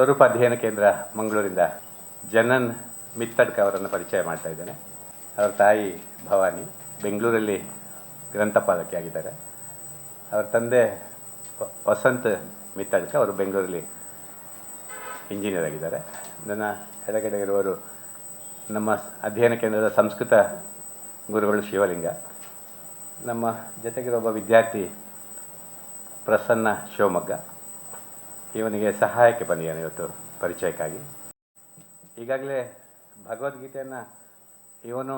ಸ್ವರೂಪ ಅಧ್ಯಯನ ಕೇಂದ್ರ ಮಂಗಳೂರಿಂದ ಜನನ್ ಮಿತ್ತಡ್ಕ ಅವರನ್ನು ಪರಿಚಯ ಮಾಡ್ತಾ ಇದ್ದೇನೆ. ಅವರ ತಾಯಿ ಭವಾನಿ, ಬೆಂಗಳೂರಲ್ಲಿ ಗ್ರಂಥಪಾಲಕಿ ಆಗಿದ್ದಾರೆ ಅವರ ತಂದೆ ವಸಂತ್ ಮಿತ್ತಡ್ಕ ಅವರು ಬೆಂಗಳೂರಲ್ಲಿ ಇಂಜಿನಿಯರ್ ಆಗಿದ್ದಾರೆ. ನನ್ನ ಎಡಗಡೆ ಇರುವವರು ನಮ್ಮ ಅಧ್ಯಯನ ಕೇಂದ್ರದ ಸಂಸ್ಕೃತ ಗುರುಗಳು ಶಿವಲಿಂಗ. ನಮ್ಮ ಜೊತೆಗಿರೋ ಒಬ್ಬ ವಿದ್ಯಾರ್ಥಿ ಪ್ರಸನ್ನ ಶಿವಮೊಗ್ಗ. ಇವನಿಗೆ ಸಹಾಯಕ್ಕೆ ಬಂದಿದ್ದಾನೆ ಇವತ್ತು ಪರಿಚಯಕ್ಕಾಗಿ. ಈಗಾಗಲೇ ಭಗವದ್ಗೀತೆಯನ್ನು ಇವನು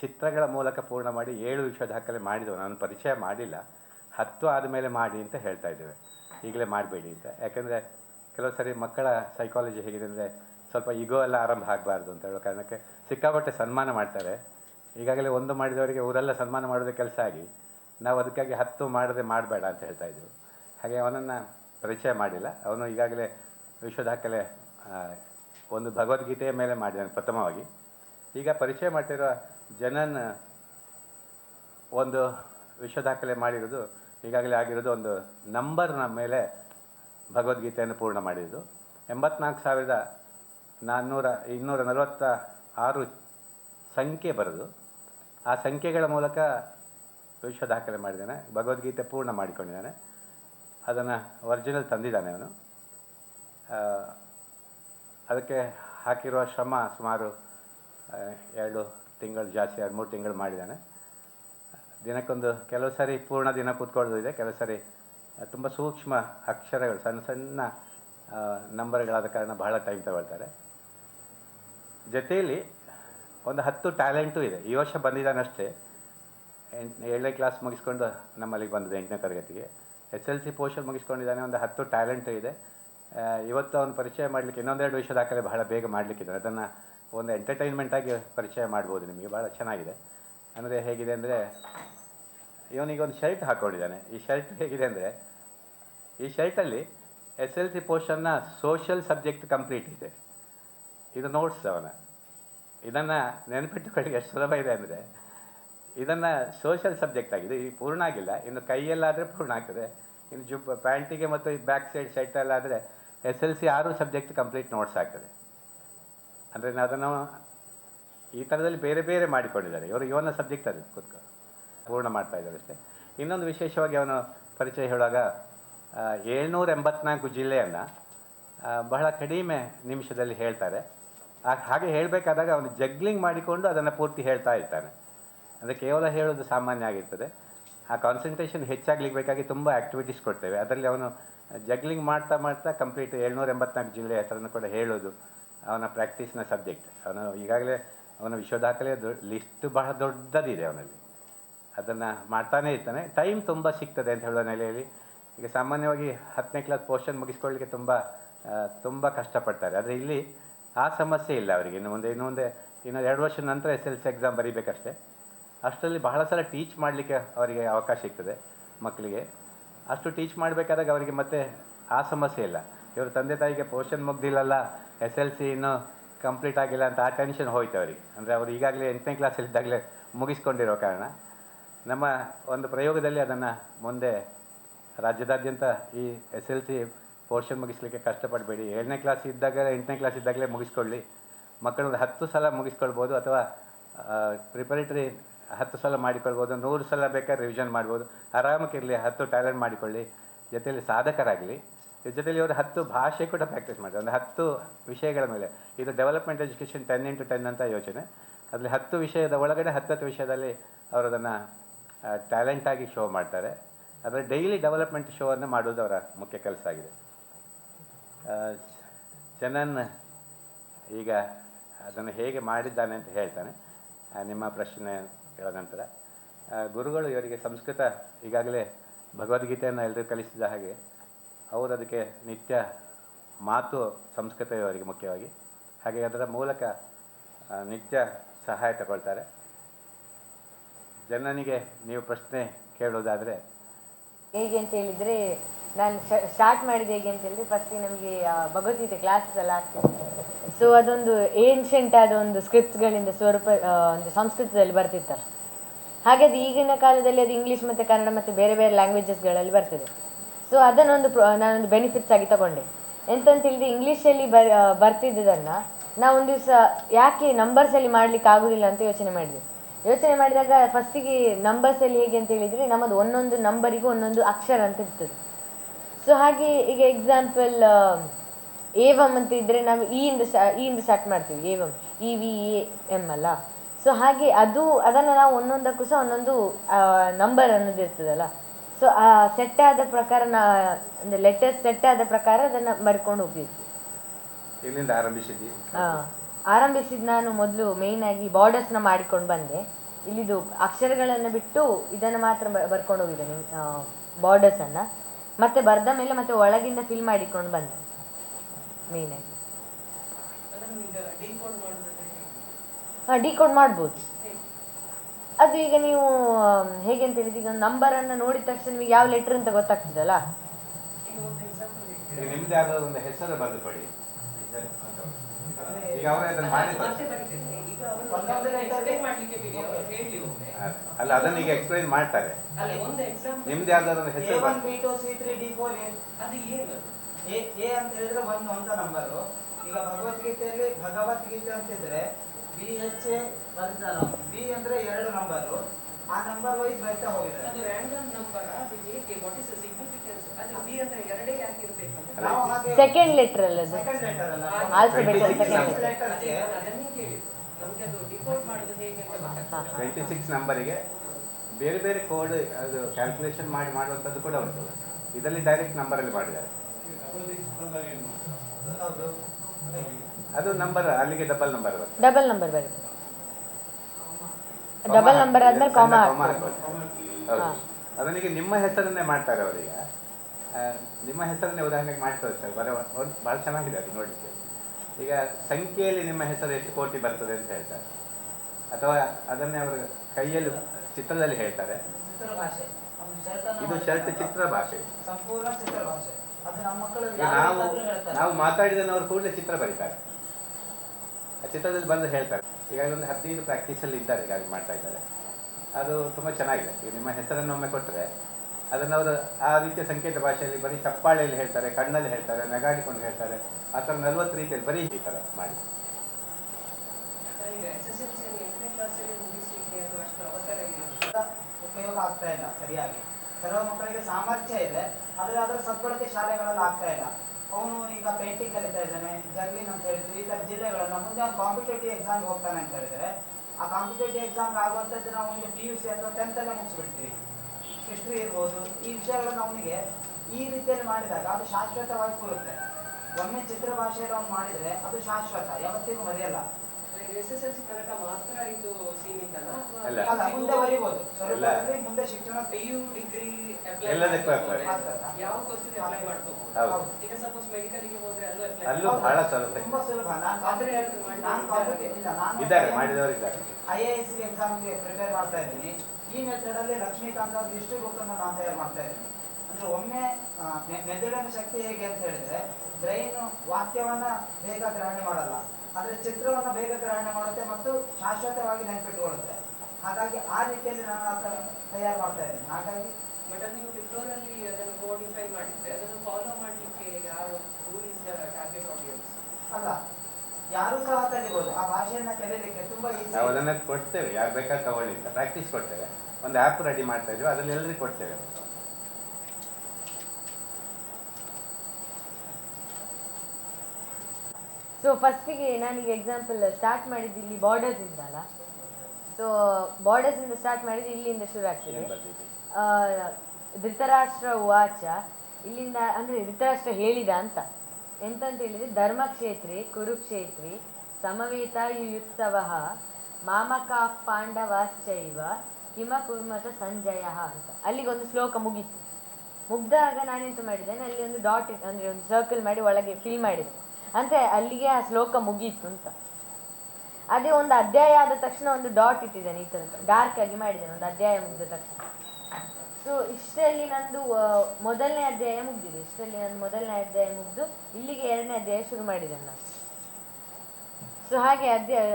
ಚಿತ್ರಗಳ ಮೂಲಕ ಪೂರ್ಣ ಮಾಡಿ ಏಳು ವಿಶ್ವ ದಾಖಲೆ ಮಾಡಿದವು ನಾನು ಪರಿಚಯ ಮಾಡಿಲ್ಲ. ಹತ್ತು ಆದಮೇಲೆ ಮಾಡಿ ಅಂತ ಹೇಳ್ತಾ ಇದ್ದೇವೆ. ಈಗಲೇ ಮಾಡಬೇಡಿ ಅಂತ. ಯಾಕೆಂದರೆ ಕೆಲವು ಸರಿ ಮಕ್ಕಳ ಸೈಕಾಲಜಿ ಹೇಗಿದೆ ಅಂದರೆ ಸ್ವಲ್ಪ ಈಗೋ ಎಲ್ಲ ಆರಂಭ ಆಗಬಾರ್ದು ಅಂತ ಹೇಳೋ ಕಾರಣಕ್ಕೆ ಸಿಕ್ಕಾಪಟ್ಟೆ ಸನ್ಮಾನ ಮಾಡ್ತಾರೆ. ಈಗಾಗಲೇ ಒಂದು ಮಾಡಿದವರಿಗೆ ಊರೆಲ್ಲ ಸನ್ಮಾನ ಮಾಡೋದೇ ಕೆಲಸ ಆಗಿ, ನಾವು ಅದಕ್ಕಾಗಿ ಹತ್ತು ಮಾಡದೆ ಮಾಡಬೇಡ ಅಂತ ಹೇಳ್ತಾ ಇದ್ದೆವು. ಹಾಗೆ ಅವನನ್ನು ಪರಿಚಯ ಮಾಡಿಲ್ಲ. ಅವನು ಈಗಾಗಲೇ ವಿಶ್ವ ದಾಖಲೆ ಒಂದು ಭಗವದ್ಗೀತೆಯ ಮೇಲೆ ಮಾಡಿದ್ದಾನೆ ಪ್ರಥಮವಾಗಿ. ಈಗ ಪರಿಚಯ ಮಾಡ್ತಿರೋ ಜನನ್ ಒಂದು ವಿಶ್ವ ದಾಖಲೆ ಮಾಡಿರೋದು ಈಗಾಗಲೇ ಆಗಿರೋದು ಒಂದು ನಂಬರ್ನ ಮೇಲೆ ಭಗವದ್ಗೀತೆಯನ್ನು ಪೂರ್ಣ ಮಾಡಿದ್ದು ಎಂಬತ್ನಾಲ್ಕು ಸಾವಿರದ ನಾನ್ನೂರ, ಇನ್ನೂರ ನಲವತ್ತ ಆರು ಸಂಖ್ಯೆ ಬರೋದು, ಆ ಸಂಖ್ಯೆಗಳ ಮೂಲಕ ವಿಶ್ವ ದಾಖಲೆ ಮಾಡಿದ್ದಾನೆ, ಭಗವದ್ಗೀತೆ ಪೂರ್ಣ ಮಾಡಿಕೊಂಡಿದ್ದಾನೆ. ಅದನ್ನು ಒರಿಜಿನಲ್ ತಂದಿದ್ದಾನೆ ಅವನು. ಅದಕ್ಕೆ ಹಾಕಿರುವ ಶ್ರಮ ಸುಮಾರು ಎರಡು ತಿಂಗಳು, ಜಾಸ್ತಿ ಎರಡು ಮೂರು ತಿಂಗಳು ಮಾಡಿದ್ದಾನೆ. ದಿನಕ್ಕೊಂದು ಕೆಲವು ಸಾರಿ ಪೂರ್ಣ ದಿನ ಕೂತ್ಕೊಳ್ಳೋದು ಇದೆ, ಕೆಲವು ಸಾರಿ ತುಂಬ ಸೂಕ್ಷ್ಮ ಅಕ್ಷರಗಳು, ಸಣ್ಣ ಸಣ್ಣ ನಂಬರ್ಗಳಾದ ಕಾರಣ ಬಹಳ ಟೈಮ್ ತಗೊಳ್ತಾರೆ. ಜೊತೆಯಲ್ಲಿ ಒಂದು ಹತ್ತು ಟ್ಯಾಲೆಂಟು ಇದೆ. ಈ ವರ್ಷ ಬಂದಿದ್ದಾನಷ್ಟೇ. ಎಂಟು, ಏಳನೇ ಕ್ಲಾಸ್ ಮುಗಿಸ್ಕೊಂಡು ನಮ್ಮಲ್ಲಿಗೆ ಬಂದಿದೆ ಎಂಟನೇ ತರಗತಿಗೆ. ಎಸ್ ಎಲ್ ಸಿ ಪೋರ್ಷನ್ ಮುಗಿಸ್ಕೊಂಡಿದ್ದಾನೆ, ಒಂದು ಹತ್ತು ಟ್ಯಾಲೆಂಟ್ ಇದೆ. ಇವತ್ತು ಅವನು ಪರಿಚಯ ಮಾಡಲಿಕ್ಕೆ, ಇನ್ನೊಂದೆರಡು ವಿಷಯ ದಾಖಲೆ ಬಹಳ ಬೇಗ ಮಾಡಲಿಕ್ಕಿದ್ದಾರೆ ಅದನ್ನು ಒಂದು ಎಂಟರ್ಟೈನ್ಮೆಂಟಾಗಿ ಪರಿಚಯ ಮಾಡ್ಬೋದು ನಿಮಗೆ ಭಾಳ ಚೆನ್ನಾಗಿದೆ. ಅಂದರೆ ಹೇಗಿದೆ ಅಂದರೆ, ಇವನಿಗೆ ಒಂದು ಶರ್ಟ್ ಹಾಕ್ಕೊಂಡಿದ್ದಾನೆ ಈ ಶರ್ಟ್ ಹೇಗಿದೆ ಅಂದರೆ, ಈ ಶರ್ಟಲ್ಲಿ ಎಸ್ ಎಲ್ ಸಿ ಪೋರ್ಷನ್ನ ಸೋಷಿಯಲ್ ಸಬ್ಜೆಕ್ಟ್ ಕಂಪ್ಲೀಟ್ ಇದೆ. ಇದು ನೋಟ್ಸ್ ಅವನ. ಇದನ್ನು ನೆನಪಿಟ್ಟುಕೊಳ್ಳಿ ಎಷ್ಟು ಸುಲಭ ಇದೆ ಅಂದರೆ ಇದನ್ನು ಸೋಷಿಯಲ್ ಸಬ್ಜೆಕ್ಟ್ ಆಗಿದೆ. ಈ ಪೂರ್ಣ ಆಗಿಲ್ಲ. ಇನ್ನು ಕೈಯಲ್ಲಾದರೆ ಪೂರ್ಣ ಆಗ್ತದೆ. ಇನ್ನು ಜುಬ್, ಪ್ಯಾಂಟಿಗೆ ಮತ್ತು ಈ ಬ್ಯಾಕ್ ಸೈಡ್ ಶರ್ಟಲ್ಲಾದರೆ ಎಸ್ ಎಲ್ ಸಿ ಆರು ಸಬ್ಜೆಕ್ಟ್ ಕಂಪ್ಲೀಟ್ ನೋಟ್ಸ್ ಆಗ್ತದೆ. ಅಂದರೆ ಅದನ್ನು ಈ ಥರದಲ್ಲಿ ಬೇರೆ ಬೇರೆ ಮಾಡಿಕೊಂಡಿದ್ದಾರೆ. ಇವರು ಇವನ ಸಬ್ಜೆಕ್ಟ್ ಅದು, ಕುತ್ಕ. ಪೂರ್ಣ ಮಾಡ್ತಾ ಇದ್ದಾರೆ ಅಷ್ಟೇ. ಇನ್ನೊಂದು ವಿಶೇಷವಾಗಿ ಅವನು ಪರಿಚಯ ಹೇಳುವಾಗ ಏಳ್ನೂರ ಎಂಬತ್ನಾಲ್ಕು ಜಿಲ್ಲೆಯನ್ನು ಬಹಳ ಕಡಿಮೆ ನಿಮಿಷದಲ್ಲಿ ಹೇಳ್ತಾರೆ. ಹಾಗೆ ಹೇಳಬೇಕಾದಾಗ ಅವನು ಜಗ್ಲಿಂಗ್ ಮಾಡಿಕೊಂಡು ಅದನ್ನು ಪೂರ್ತಿ ಹೇಳ್ತಾ ಇರ್ತಾನೆ. ಅಂದರೆ ಕೇವಲ ಹೇಳೋದು ಸಾಮಾನ್ಯ ಆಗಿರ್ತದೆ. ಆ ಕಾನ್ಸಂಟ್ರೇಷನ್ ಹೆಚ್ಚಾಗ್ಲಿಕ್ಕೆ ಬೇಕಾಗಿ ತುಂಬ ಆ್ಯಕ್ಟಿವಿಟೀಸ್ ಕೊಡ್ತೇವೆ. ಅದರಲ್ಲಿ ಅವನು ಜಗ್ಲಿಂಗ್ ಮಾಡ್ತಾ ಮಾಡ್ತಾ ಕಂಪ್ಲೀಟ್ ಏಳ್ನೂರ ಎಂಬತ್ನಾಲ್ಕು ಜಿಲ್ಲೆ ಹೆಸರನ್ನು ಕೂಡ ಹೇಳೋದು ಅವನ ಪ್ರಾಕ್ಟೀಸ್ನ ಸಬ್ಜೆಕ್ಟ್ ಅವನು ಈಗಾಗಲೇ ಅವನ ವಿಶ್ವ ದಾಖಲೆ ಲಿಸ್ಟ್ ಬಹಳ ದೊಡ್ಡದಿದೆ ಅವನಲ್ಲಿ. ಅದನ್ನು ಮಾಡ್ತಾನೆ ಇರ್ತಾನೆ. ಟೈಮ್ ತುಂಬ ಸಿಗ್ತದೆ ಅಂತ ಹೇಳೋ ನೆಲೆಯಲ್ಲಿ. ಈಗ ಸಾಮಾನ್ಯವಾಗಿ ಹತ್ತನೇ ಕ್ಲಾಸ್ ಪೋರ್ಷನ್ ಮುಗಿಸ್ಕೊಳ್ಳಿಕ್ಕೆ ತುಂಬ ತುಂಬ ಕಷ್ಟಪಡ್ತಾರೆ. ಆದರೆ ಇಲ್ಲಿ ಆ ಸಮಸ್ಯೆ ಇಲ್ಲ ಅವರಿಗೆ. ಇನ್ನು ಮುಂದೆ ಇನ್ನು ಮುಂದೆ ಇನ್ನೊಂದು ಎರಡು ವರ್ಷದ ನಂತರ ಎಸ್ ಎಲ್ ಸಿ ಎಕ್ಸಾಮ್ ಬರೀಬೇಕಷ್ಟೇ. ಅಷ್ಟರಲ್ಲಿ ಬಹಳ ಸಲ ಟೀಚ್ ಮಾಡಲಿಕ್ಕೆ ಅವರಿಗೆ ಅವಕಾಶ ಸಿಗ್ತದೆ ಮಕ್ಕಳಿಗೆ. ಅಷ್ಟು ಟೀಚ್ ಮಾಡಬೇಕಾದಾಗ ಅವರಿಗೆ ಮತ್ತೆ ಆ ಸಮಸ್ಯೆ ಇಲ್ಲ. ಇವರು ತಂದೆ ತಾಯಿಗೆ ಪೋರ್ಷನ್ ಮುಗ್ದಿಲ್ಲಲ್ಲ ಎಸ್ ಎಲ್ ಸಿ ಇನ್ನೂ ಕಂಪ್ಲೀಟ್ ಆಗಿಲ್ಲ ಅಂತ ಆ ಟೆನ್ಷನ್ ಹೋಯ್ತು ಅವರಿಗೆ. ಅಂದರೆ ಅವರು ಈಗಾಗಲೇ ಎಂಟನೇ ಕ್ಲಾಸಲ್ಲಿದ್ದಾಗಲೇ ಮುಗಿಸ್ಕೊಂಡಿರೋ ಕಾರಣ. ನಮ್ಮ ಒಂದು ಪ್ರಯೋಗದಲ್ಲಿ ಅದನ್ನು ಮುಂದೆ ರಾಜ್ಯದಾದ್ಯಂತ ಈ ಎಸ್ ಎಲ್ ಸಿ ಪೋರ್ಷನ್ ಮುಗಿಸ್ಲಿಕ್ಕೆ ಕಷ್ಟಪಡಬೇಡಿ. ಏಳನೇ ಕ್ಲಾಸ್ ಇದ್ದಾಗ ಎಂಟನೇ ಕ್ಲಾಸ್ ಇದ್ದಾಗಲೇ ಮುಗಿಸ್ಕೊಳ್ಳಿ. ಮಕ್ಕಳು ಹತ್ತು ಸಲ ಮುಗಿಸ್ಕೊಳ್ಬೋದು ಅಥವಾ ಪ್ರಿಪರೇಟರಿ ಹತ್ತು ಸಲ ಮಾಡಿಕೊಳ್ಬೋದು, ನೂರು ಸಲ ಬೇಕಾದ್ರೆ ರಿವಿಷನ್ ಮಾಡ್ಬೋದು. ಆರಾಮಕ್ಕಿರಲಿ, ಹತ್ತು ಟ್ಯಾಲೆಂಟ್ ಮಾಡಿಕೊಳ್ಳಿ. ಜೊತೆಯಲ್ಲಿ ಸಾಧಕರಾಗಲಿ. ಜೊತೆಯಲ್ಲಿ ಅವರು ಹತ್ತು ಭಾಷೆ ಕೂಡ ಪ್ರಾಕ್ಟೀಸ್ ಮಾಡ್ತಾರೆ. ಒಂದು ಹತ್ತು ವಿಷಯಗಳ ಮೇಲೆ. ಇದು development education ten into ten ಅಂತ ಯೋಚನೆ. ಅದರಲ್ಲಿ ಹತ್ತು ವಿಷಯದ ಒಳಗಡೆ ಹತ್ತತ್ತು ವಿಷಯದಲ್ಲಿ ಅವರು ಅದನ್ನು ಟ್ಯಾಲೆಂಟಾಗಿ ಶೋ ಮಾಡ್ತಾರೆ. ಅದರ ಡೈಲಿ ಡೆವಲಪ್ಮೆಂಟ್ ಶೋವನ್ನು ಮಾಡೋದು ಅವರ ಮುಖ್ಯ ಕೆಲಸ ಆಗಿದೆ. ಚನನ್ ಈಗ ಅದನ್ನು ಹೇಗೆ ಮಾಡಿದ್ದಾನೆ ಅಂತ ಹೇಳ್ತಾನೆ. ನಿಮ್ಮ ಪ್ರಶ್ನೆ ಕೇಳೋ ನಂತರ ಗುರುಗಳು ಇವರಿಗೆ ಸಂಸ್ಕೃತ ಈಗಾಗಲೇ ಭಗವದ್ಗೀತೆಯನ್ನು ಎಲ್ಲರೂ ಕಲಿಸಿದ ಹಾಗೆ ಅವರು ಅದಕ್ಕೆ ನಿತ್ಯ ಮಾತು ಸಂಸ್ಕೃತ ಇವರಿಗೆ ಮುಖ್ಯವಾಗಿ. ಹಾಗೆ ಅದರ ಮೂಲಕ ನಿತ್ಯ ಸಹಾಯ ತಗೊಳ್ತಾರೆ. ಜನನಿಗೆ ನೀವು ಪ್ರಶ್ನೆ ಕೇಳೋದಾದರೆ ಹೇಗೆ ಅಂತ ಹೇಳಿದರೆ, ನಾನು ಸ್ಟಾರ್ಟ್ ಮಾಡಿದ ಹೇಗೆ ಅಂತ ಹೇಳಿದ್ರೆ ಫಸ್ಟ್ ನಮಗೆ ಭಗವದ್ಗೀತೆ ಕ್ಲಾಸಸ್ ಎಲ್ಲ ಆಗ್ತಿತ್ತು ಸೊ ಅದೊಂದು ಏನ್ಷಿಯಂಟ್ ಆದ ಒಂದು ಸ್ಕ್ರಿಪ್ಟ್ಸ್ಗಳಿಂದ ಸ್ವರೂಪ ಒಂದು ಸಂಸ್ಕೃತದಲ್ಲಿ ಬರ್ತಿತ್ತಲ್ಲ. ಹಾಗೆ ಅದು ಈಗಿನ ಕಾಲದಲ್ಲಿ ಅದು ಇಂಗ್ಲೀಷ್ ಮತ್ತು ಕನ್ನಡ ಮತ್ತು ಬೇರೆ ಬೇರೆ ಲ್ಯಾಂಗ್ವೇಜಸ್ಗಳಲ್ಲಿ ಬರ್ತಿದೆ. ಸೊ ಅದನ್ನೊಂದು ನಾನೊಂದು ಬೆನಿಫಿಟ್ಸ್ ಆಗಿ ತಗೊಂಡೆ. ಎಂತಂತ ಹೇಳಿದ್ರೆ ಇಂಗ್ಲೀಷಲ್ಲಿ ಬರ್ ಬರ್ತಿದ್ದದನ್ನು ನಾವು ಒಂದು ದಿವಸ ಯಾಕೆ ನಂಬರ್ಸಲ್ಲಿ ಮಾಡ್ಲಿಕ್ಕೆ ಆಗುದಿಲ್ಲ ಅಂತ ಯೋಚನೆ ಮಾಡಿದ್ವಿ. ಯೋಚನೆ ಮಾಡಿದಾಗ ಫಸ್ಟಿಗೆ ನಂಬರ್ಸಲ್ಲಿ ಹೇಗೆ ಅಂತ ಹೇಳಿದ್ರೆ ನಮ್ಮದು ಒಂದೊಂದು ನಂಬರಿಗೂ ಒಂದೊಂದು ಅಕ್ಷರ ಅಂತ ಇರ್ತದೆ. ಸೊ ಹಾಗೆ ಈಗ ಎಕ್ಸಾಂಪಲ್ ಏವಮ್ ಅಂತ ಇದ್ರೆ ನಾವು ಈ ಇಂದ ಸ- ಈ ಇಂದ ಸ್ಟಾರ್ಟ್ ಮಾಡ್ತೀವಿ ಏವಂ ಇ ವಿ ಎ ಎಂ ಅಲ್ಲ. ಸೊ ಹಾಗೆ ಅದು ಅದನ್ನು ನಾವು ಒಂದೊಂದಕ್ಕೂ ಸಹ ಒಂದೊಂದು ನಂಬರ್ ಅನ್ನೋದು ಇರ್ತದಲ್ಲ. ಸೊ ಆ ಸೆಟ್ ಆದ ಪ್ರಕಾರ ನಾ ಲೆಟರ್ ಲೆಟರ್ಸ್ ಸೆಟ್ ಆದ ಪ್ರಕಾರ ಅದನ್ನು ಬರ್ಕೊಂಡು ಹೋಗ್ಬೇಕು. ಎಲ್ಲಿಂದ ಆರಂಭಿಸಿದ್ದಿ? ಆ, ಆರಂಭಿಸಿದ ನಾನು ಮೊದಲು ಮೇಯ್ನ್ ಆಗಿ ಬಾರ್ಡರ್ಸ್ನ ಮಾಡಿಕೊಂಡು ಬಂದೆ. ಇಲ್ಲಿದು ಅಕ್ಷರಗಳನ್ನು ಬಿಟ್ಟು ಇದನ್ನು ಮಾತ್ರ ಬರ್ಕೊಂಡು ಹೋಗಿದ್ದೇನೆ ಬಾರ್ಡರ್ಸನ್ನು ಮತ್ತೆ ಬರೆದ ಮೇಲೆ ಮತ್ತೆ ಒಳಗಿಂದ ಫಿಲ್ ಮಾಡಿಕೊಂಡು ಬಂದೆ. ಮೇಯ್ನ್ ಆಗಿ. ಹಾಂ ಡಿಕೋಡ್ ಮಾಡ್ಬೋದು. ಅದು ಈಗ ನೀವು ಹೇಗೆ ಅಂತ ಹೇಳಿದ್ರೆ ಈಗ ಒಂದು ನಂಬರನ್ನು ನೋಡಿದ ತಕ್ಷಣ ನಿಮಗೆ ಯಾವ ಲೆಟರ್ ಅಂತ ಗೊತ್ತಾಗ್ತದಲ್ಲ? ಈಗ ನಿಮ್ದು ಯಾವ್ದಾದ್ರು ಒಂದು ಹೆಸರು ಬರೆದುಕೊಡಿ ಈಗ ಅವರೇ ಅದನ್ನ ಮಾಡಿ ಅಲ್ಲ ಅದನ್ನ ಈಗ ಎಕ್ಸ್ಪ್ಲೈನ್ ಮಾಡ್ತಾರೆ. ನಿಮ್ದು ಯಾವ್ದಾದ್ರು ಒಂದು ಹೆಸರು A1, ಬರ್- B2, C3, D4, A. A A ಅಂತ ಹೇಳಿದ್ರೆ ಒಂದು ಅಂತ ನಂಬರು. ಈಗ ಭಗವದ್ಗೀತೆಯಲ್ಲಿ ಭಗವದ್ಗೀತೆ ಅಂತಿದ್ರೆ ಬಿ ಎಚ್ ಎ ಬರ್ತಾರ ಬಿ ಅಂದ್ರೆ ಎರಡು ನಂಬರ್. ಆ ನಂಬರ್ ವೈಸ್ ಬರ್ತಾ ಹೋಗಿದೆ ನಾವು ಹಾಗೆ ಸೆಕೆಂಡ್ ಲೆಟರ್ ಅಲ್ಲ ಅದು. ಸೆಕೆಂಡ್ ಲೆಟರ್ ಅಲ್ಲ. ಅಲ್ಲಿ ನಂಬರ್ ನಂಬರಿಗೆ ಬೇರೆ ಬೇರೆ ಕೋಡ್ ಅದು ಕ್ಯಾಲ್ಕುಲೇಷನ್ ಮಾಡಿ ಮಾಡುವಂಥದ್ದು ಕೂಡ ಉಂಟು. ಇದರಲ್ಲಿ ಡೈರೆಕ್ಟ್ ನಂಬರಲ್ಲಿ ಮಾಡಿದ್ದಾರೆ. ಹೌದು ಅದು ನಂಬರ್ ಅಲ್ಲಿಗೆ ಡಬಲ್ ನಂಬರ್ ಬರುತ್ತೆ. ಡಬಲ್ ನಂಬರ್ ಬರುತ್ತೆ. ಡಬಲ್ ನಂಬರ್ ಆದ್ಮೇಲೆ ಕಾಮ ಕಾಮ ಹೌದು. ನಿಮ್ಮ ಹೆಸರನ್ನೇ ಮಾಡ್ತಾರೆ ಅವರೀಗ ಆ, ನಿಮ್ಮ ಹೆಸರನ್ನೇ ಉದಾಹರಣೆಗೆ ಮಾಡ್ತಾರೆ ಸರ್. ಬರೋ ಬಹಳ ಭಾಳ ಚೆನ್ನಾಗಿದೆ ಅದು ನೋಡಲಿಕ್ಕೆ. ಈಗ ಸಂಖ್ಯೆಯಲ್ಲಿ ನಿಮ್ಮ ಹೆಸರು ಎಷ್ಟು ಕೋಟಿ ಬರ್ತದೆ ಅಂತ ಹೇಳ್ತಾರೆ. ಅಥವಾ ಅದನ್ನೇ ಅವರು ಕೈಯಲ್ಲಿ ಚಿತ್ರದಲ್ಲಿ ಹೇಳ್ತಾರೆ. ಇದು ಶರ್ಟ್ ಚಿತ್ರ ಭಾಷೆ ಸಂಪೂರ್ಣ ಚಿತ್ರ ಭಾಷೆ ನಾವು ಅವ್ರು ನಾವು ಮಾತಾಡಿದನ್ನು ಕೂಡಲೇ ಚಿತ್ರ ಬರೀತಾರೆ. ಆ ಚಿತ್ರದಲ್ಲಿ ಬಂದು ಹೇಳ್ತಾರೆ. ಈಗಾಗಲೇ ಒಂದು ಹದಿನೈದು ಪ್ರಾಕ್ಟೀಸಲ್ಲಿ ಇದ್ದಾರೆ ಈಗಾಗಲೇ ಮಾಡ್ತಾ ಇದ್ದಾರೆ. ಅದು ತುಂಬ ಚೆನ್ನಾಗಿದೆ. ಈಗ ನಿಮ್ಮ ಹೆಸರನ್ನು ಒಮ್ಮೆ ಕೊಟ್ಟರೆ ಅದನ್ನು ಅವರು ಆ ರೀತಿಯ ಸಂಕೇತ ಭಾಷೆಯಲ್ಲಿ ಬರೀ ಚಪ್ಪಾಳೆಯಲ್ಲಿ ಹೇಳ್ತಾರೆ ಕಣ್ಣಲ್ಲಿ ಹೇಳ್ತಾರೆ ನಗಾಡಿಕೊಂಡು ಹೇಳ್ತಾರೆ. ಆ ಥರ ನಲ್ವತ್ತು ರೀತಿಯಲ್ಲಿ ಬರೀ ಈ ಥರ ಮಾಡಿ. ಉಪಯೋಗ ಆಗ್ತಾ ಇಲ್ಲ ಸರಿಯಾಗಿ. ಕೆಲವು ಮಕ್ಕಳಿಗೆ ಸಾಮರ್ಥ್ಯ ಇದೆ, ಆದರೆ ಅದರ ಸದ್ಬಳಕೆ ಶಾಲೆಗಳಲ್ಲಿ ಆಗ್ತಾ ಇಲ್ಲ. ಅವನು ಈಗ ಪೇಂಟಿಂಗ್ ಕಲಿತಾ ಇದ್ದಾನೆ ಜರ್ಲಿನ್ ಅಂತ ಹೇಳಿದ್ವಿ ಈ ತರ ಜಿಲ್ಲೆಗಳನ್ನ. ಮುಂದೆ ಅವ್ನು ಕಾಂಪಿಟೇಟಿವ್ ಎಕ್ಸಾಮ್ಗೆ ಹೋಗ್ತಾನೆ ಅಂತ ಹೇಳಿದ್ರೆ, ಆ ಕಾಂಪಿಟೇಟಿವ್ ಎಕ್ಸಾಮ್ ಆಗುವಂಥದ್ದು ನಾವು ಪಿ ಯು ಸಿ ಅಥವಾ ಟೆಂತ್ ಅಲ್ಲೇ ಮುಗಿಸ್ಬಿಡ್ತೀವಿ. ಹಿಸ್ಟ್ರಿ ಇರ್ಬೋದು, ಈ ವಿಷಯಗಳನ್ನು ಅವನಿಗೆ ಈ ರೀತಿಯಲ್ಲಿ ಮಾಡಿದಾಗ ಅದು ಶಾಶ್ವತವಾಗಿ ಕೂರುತ್ತೆ. ಒಮ್ಮೆ ಚಿತ್ರ ಭಾಷೆಯಲ್ಲಿ ಅವ್ನು ಮಾಡಿದ್ರೆ ಅದು ಶಾಶ್ವತ, ಯಾವತ್ತಿಗೂ ಮರೆಯಲ್ಲ. ಅಲ್ಲ. ಅಲ್ಲ ಮುಂದೆ. ಸ್ವರೂಪದಲ್ಲಿ ಮುಂದೆ ಶಿಕ್ಷಣ ಯು ಡಿಗ್ರಿ ಎಲ್ಲದಕ್ಕೂ. ಯಾವ ಕೋರ್ಸಿಗೆ ಅಪ್ಲೈ ಮಾಡ್ಕೋಬಹುದು ಈಗ ಸಪೋಸ್ ಮೆಡಿಕಲ್ಗೆ ಹೋದ್ರೆ ಅಲ್ಲೂ ಅಪ್ಲೈ ಅಲ್ಲೂ ಬಹಳ ಸ್ವಲ್ಪ ತುಂಬಾ ಸುಲಭ. ನಾನು ಆದ್ರೆ ಅದು ನಾನು ಕಾಂಪಿಟೇಟಿವ್ ಇಲ್ಲ ನಾನು ಇದ್ದಾರೆ ಮಾಡಿದವರು ಇದ್ದಾರೆ. ಗೆ ಎಕ್ಸಾಮ್ಗೆ ಪ್ರಿಪೇರ್ ಮಾಡ್ತಾ ಇದ್ದೀನಿ. ಈ ಮೆಥಡ್ ಅಲ್ಲಿ ಲಕ್ಷ್ಮೀಕಾಂತ್ ಅವ್ರ ಬುಕ್ ಅನ್ನು ನಾನು ತಯಾರು ಮಾಡ್ತಾ ಇದ್ದೀನಿ. ಅಂದ್ರೆ ಒಮ್ಮೆ ಮೆದುಳಿನ ಶಕ್ತಿ ಹೇಗೆ ಅಂತ ಹೇಳಿದ್ರೆ ಬ್ರೈನ್ ವಾಕ್ಯವನ್ನ ಬೇಗ ಗ್ರಹಣೆ ಮಾಡಲ್ಲ. ಆದ್ರೆ ಚಿತ್ರವನ್ನ ಬೇಗ ಗ್ರಹಣ ಮಾಡುತ್ತೆ ಮತ್ತು ಶಾಶ್ವತವಾಗಿ ನೆನಪಿಟ್ಟುಕೊಳ್ಳುತ್ತೆ ಹಾಗಾಗಿ ಆ ರೀತಿಯಲ್ಲಿ ನಾನು ಅದನ್ನು ತಯಾರು ಮಾಡ್ತಾ ಇದ್ದೇನೆ. ಹಾಗಾಗಿ ಬಟ್ ನೀವು ಅದನ್ನು ಕೋಡಿಫೈ ಮಾಡಿದ್ರೆ ಅದನ್ನು ಫಾಲೋ ಮಾಡ್ಲಿಕ್ಕೆ ಯಾರು ದ ಟಾರ್ಗೆಟ್ ಆಡಿಯನ್ಸ್ ಅಲ್ಲ ಯಾರು ಸಹ ಕಲಿಬಹುದು ಆ ಭಾಷೆಯನ್ನ ಕಲಿಯಲಿಕ್ಕೆ ತುಂಬಾ ಈಸಿ ನಾವು ಅದನ್ನ ಕೊಡ್ತೇವೆ. ಯಾರು ಬೇಕಾದ್ರೆ ತಗೊಳ್ಳಿ ಅಂತ. ಪ್ರಾಕ್ಟೀಸ್ ಕೊಡ್ತೇವೆ. ಒಂದು ಆ್ಯಪ್ ರೆಡಿ ಮಾಡ್ತಾ ಇದ್ವಿ. ಅದರಲ್ಲಿ ಎಲ್ಲರಿಗೂ ಕೊಡ್ತೇವೆ. ಸೊ ಫಸ್ಟಿಗೆ ನಾನೀಗ ಎಕ್ಸಾಂಪಲ್ ಸ್ಟಾರ್ಟ್ ಮಾಡಿದ್ದು ಇಲ್ಲಿ ಬಾರ್ಡರ್ಸ್ ಇಂದ ಅಲ್ಲ ಸೊ ಬಾರ್ಡರ್ಸ್ ಇಂದ ಸ್ಟಾರ್ಟ್ ಮಾಡಿದ್ದು ಇಲ್ಲಿಂದ ಶುರು ಆಗ್ತದೆ. ಆ, ಧೃತರಾಷ್ಟ್ರ ವಾಚ ಇಲ್ಲಿಂದ ಅಂದ್ರೆ ಧೃತರಾಷ್ಟ್ರ ಹೇಳಿದ ಅಂತ. ಎಂತಂತ ಹೇಳಿದ್ರೆ ಧರ್ಮಕ್ಷೇತ್ರಿ ಕುರುಕ್ಷೇತ್ರಿ ಸಮವೇತ ಯುತ್ಸವ ಮಾಮಕಾ ಪಾಂಡವಾಶ್ಚೈವ ಹಿಮ ಕುರ್ಮತ ಸಂಜಯ ಅಂತ. ಅಲ್ಲಿಗೊಂದು ಶ್ಲೋಕ ಮುಗೀತು. ಮುಗ್ದಾಗ ನಾನೆಂತ ಮಾಡಿದ್ದೇನೆ ಅಲ್ಲಿ ಒಂದು ಡಾಟ್ ಅಂದ್ರೆ ಒಂದು ಸರ್ಕಲ್ ಮಾಡಿ ಒಳಗೆ ಫಿಲ್ ಮಾಡಿದೆ. ಅಂದ್ರೆ ಅಲ್ಲಿಗೆ ಆ ಶ್ಲೋಕ ಮುಗೀತು ಅಂತ. ಅದೇ ಒಂದು ಅಧ್ಯಾಯ ಆದ ತಕ್ಷಣ ಒಂದು ಡಾಟ್ ಇಟ್ಟಿದ್ದೇನೆ ಈ ಥರ ಡಾರ್ಕ್ ಆಗಿ ಮಾಡಿದ್ದೇನೆ ಒಂದು ಅಧ್ಯಾಯ ಮುಗಿದ ತಕ್ಷಣ. ಸೊ ಇಷ್ಟರಲ್ಲಿ ನಂದು ಮೊದಲನೇ ಅಧ್ಯಾಯ ಮುಗಿದಿದೆ. ಇಷ್ಟರಲ್ಲಿ ನಂದು ಮೊದಲನೇ ಅಧ್ಯಾಯ ಮುಗಿದು ಇಲ್ಲಿಗೆ ಎರಡನೇ ಅಧ್ಯಾಯ ಶುರು ಮಾಡಿದ್ದೇನೆ ನಾನು. ಸೊ ಹಾಗೆ ಅಧ್ಯಾಯ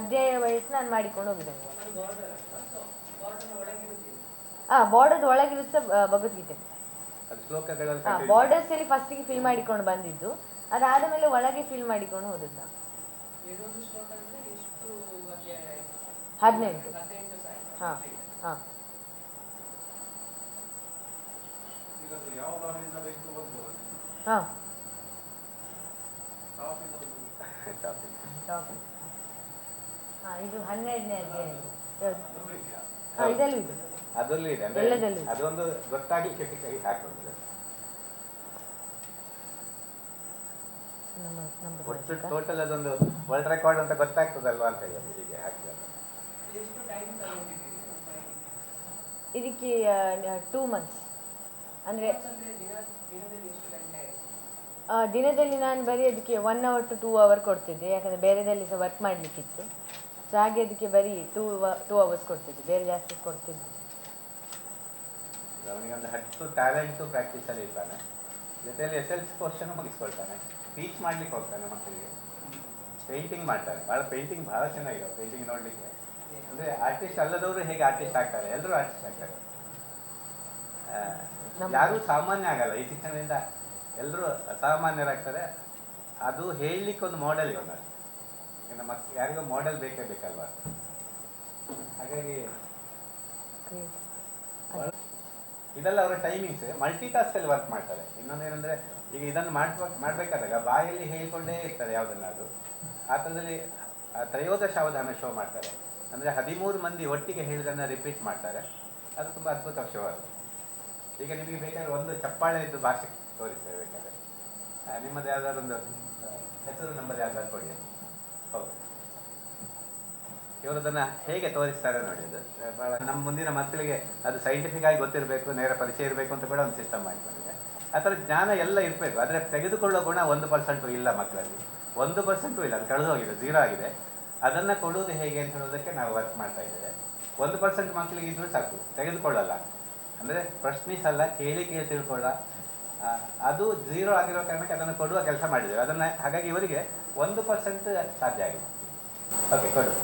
ಅಧ್ಯಾಯ ವಯಸ್ಸು ನಾನು ಮಾಡಿಕೊಂಡು ಹೋಗಿದ್ದೇನೆ. ಹಾ ಬಾರ್ಡರ್ ಒಳಗಿರುತ್ತೆ ಭಗವದ್ಗೀತೆ. ಬಾರ್ಡರ್ಸ್ ಅಲ್ಲಿ ಫಸ್ಟಿಗೆ ಫಿಲ್ ಮಾಡಿಕೊಂಡು ಬಂದಿದ್ದು. ಅದಾದ ಮೇಲೆ ಒಳಗೆ ಫಿಲ್ ಮಾಡಿಕೊಂಡು ಹೋದದ್ದು ನಾವು ಹದಿನೆಂಟು. ಹಾ ಹಾಂ. ಹಾಂ. ಹಾಂ ಇಂದ ಓದ್ಬೋದು. ಹಾಂ ಇದು ಹನ್ನೆರಡನೇ ಅಧ್ಯಾಯ. ಇದಲ್ಲೂ ಇದೆ. ಅದರಲ್ಲೂ ಇದೆ. ಅದೊಂದು ಗೊತ್ತಾಗ್ಲಿಕ್ಕೆ ಕೈ ಹಾಕೊಂಡಿದೆ ನಮ್ಮ ನಮ್ಮ ಒಟ್ಟು ಟೋಟಲ್ ಅದೊಂದು ವರ್ಲ್ಡ್ ರೆಕಾರ್ಡ್ ಅಂತ ಗೊತ್ತಾಗ್ತದಲ್ವಾ ಅಂತ ಹೇಳಿ ಹೀಗೆ. ಇದಕ್ಕೆ ಟೂ ಮಂತ್ಸ್ ಅಂದರೆ ದಿನದಲ್ಲಿ ಎಷ್ಟು ಗಂಟೆ ಆ, ದಿನದಲ್ಲಿ ನಾನು ಬರೀ ಅದಕ್ಕೆ one hour to two hour ಕೊಡ್ತಿದ್ದೆ. ಯಾಕಂದರೆ ಬೇರೆದಲ್ಲಿ ಸಹ ವರ್ಕ್ ಮಾಡಲಿಕ್ಕಿತ್ತು. ಸೊ ಹಾಗೆ ಅದಕ್ಕೆ ಬರೀ ಟೂ ಟೂ ಅವರ್ಸ್ ಕೊಡ್ತಿದ್ದೆ. ಬೇರೆ ಜಾಸ್ತಿ ಕೊಡ್ತಿದ್ದೆ. ಅವನಿಗೆ ಒಂದು ಹತ್ತು ಟ್ಯಾಲೆಂಟು ಪ್ರಾಕ್ಟೀಸಲ್ಲಿ ಇರ್ತಾನೆ. ಜೊತೆಯಲ್ಲಿ ಎಸ್ ಎಲ್ ಸಿ ಪೋರ್ಷನ್ ಮುಗಿಸ್ಕೊಳ್ತಾನೆ. ಟೀಚ್ ಮಾಡ್ಲಿಕ್ಕೆ ಹೋಗ್ತಾನೆ ಮಕ್ಕಳಿಗೆ. ಪೇಂಟಿಂಗ್ ಮಾಡ್ತಾರೆ. ಭಾಳ ಪೇಂಟಿಂಗ್ ಭಾಳ ಚೆನ್ನಾಗಿದೆ ಪೇಂಟಿಂಗ್ ನೋಡಲಿಕ್ಕೆ. ಅಂದ್ರೆ ಆರ್ಟಿಸ್ಟ್ ಅಲ್ಲದವರು ಹೇಗೆ ಆರ್ಟಿಸ್ಟ್ ಆಗ್ತಾರೆ? ಎಲ್ಲರೂ ಆರ್ಟಿಸ್ಟ್ ಆಗ್ತಾರೆ. ಯಾರು ಸಾಮಾನ್ಯ ಆಗಲ್ಲ ಈ ಶಿಕ್ಷಣದಿಂದ. ಎಲ್ಲರೂ ಅಸಾಮಾನ್ಯರಾಗ್ತಾರೆ. ಅದು ಹೇಳಲಿಕ್ಕೆ ಒಂದು ಮಾಡೆಲ್ ಇವಾಗ ಇನ್ನು ಮಕ್ ಯಾರಿಗೋ ಮಾಡೆಲ್ ಬೇಕೇ ಬೇಕಲ್ವಾ? ಹಾಗಾಗಿ ಇದೆಲ್ಲ ಅವರ ಟೈಮಿಂಗ್ಸ್ ಮಲ್ಟಿ ಟಾಸ್ಕಲ್ಲಿ ವರ್ಕ್ ಮಾಡ್ತಾರೆ. ಇನ್ನೊಂದೇನೆಂದ್ರೆ ಈಗ ಇದನ್ನು ಮಾಡ್ಬೇಕು, ಮಾಡಬೇಕಾದಾಗ ಬಾಯಲ್ಲಿ ಹೇಳಿಕೊಂಡೇ ಇರ್ತಾರೆ ಯಾವುದನ್ನಾದ್ರು ಆ ಆ ತ್ರಯೋದಶ ಅವಧಾನ ಶೋ ಮಾಡ್ತಾರೆ. ಅಂದ್ರೆ ಹದಿಮೂರು ಮಂದಿ ಒಟ್ಟಿಗೆ ಹೇಳಿದನ್ನು ರಿಪೀಟ್ ಮಾಡ್ತಾರೆ. ಅದು ತುಂಬಾ ಅದ್ಭುತ ಶೋ ಅದು. ಈಗ ನಿಮಗೆ ಬೇಕಾದ್ರೆ ಒಂದು ಚಪ್ಪಾಳೆಯದ್ದು ಭಾಷೆ ತೋರಿಸ್ತೇವೆ ಬೇಕಾದ್ರೆ. ನಿಮ್ಮದೇ ಯಾವ್ದಾದ್ರು ಒಂದು ಹೆಸರು ನಂಬರ್ ಯಾವ್ದಾದ್ರು ಕೊಡಿ ಹೌದು. ಇವರದನ್ನು ಹೇಗೆ ತೋರಿಸ್ತಾರೆ ನೋಡಿ ಅದು. ನಮ್ಮ ಮುಂದಿನ ಮಕ್ಕಳಿಗೆ ಅದು ಸೈಂಟಿಫಿಕ್ ಆಗಿ ಗೊತ್ತಿರಬೇಕು, ನೇರ ಪರಿಚಯ ಇರಬೇಕು ಅಂತ ಕೂಡ ಒಂದು ಸಿಸ್ಟಮ್ ಮಾಡಿಕೊಂಡಿದೆ ಆ ಥರ ಜ್ಞಾನ ಎಲ್ಲ ಇರಬೇಕು. ಆದರೆ ತೆಗೆದುಕೊಳ್ಳೋ ಗುಣ ಒಂದು ಪರ್ಸೆಂಟು ಇಲ್ಲ ಮಕ್ಕಳಲ್ಲಿ. ಒಂದು ಪರ್ಸೆಂಟು ಇಲ್ಲ, ಅದು ಕಳೆದು ಹೋಗಿದೆ ಜೀರೋ ಆಗಿದೆ. ಅದನ್ನು ಕೊಡುವುದು ಹೇಗೆ ಅಂತ ಹೇಳೋದಕ್ಕೆ ನಾವು ವರ್ಕ್ ಮಾಡ್ತಾ ಇದ್ದೇವೆ. ಒಂದು ಪರ್ಸೆಂಟ್ ಮಕ್ಕಳಿಗೆ ಇದ್ರೂ ಸಾಕು, ತೆಗೆದುಕೊಳ್ಳಲ್ಲ. ಅಂದರೆ ಪ್ರಶ್ನಿಸಲ್ಲ ಕೇಳಿ ಕೇಳಿ ತಿಳ್ಕೊಳ್ಳ ಅದು ಜೀರೋ ಆಗಿರೋ ಕಾರಣಕ್ಕೆ ಅದನ್ನು ಕೊಡುವ ಕೆಲಸ ಮಾಡಿದ್ದೇವೆ. ಅದನ್ನು ಹಾಗಾಗಿ ಇವರಿಗೆ ಒಂದು ಪರ್ಸೆಂಟ್ ಸಾಧ್ಯ ಆಗಿದೆ. ಓಕೆ ಕೊಡು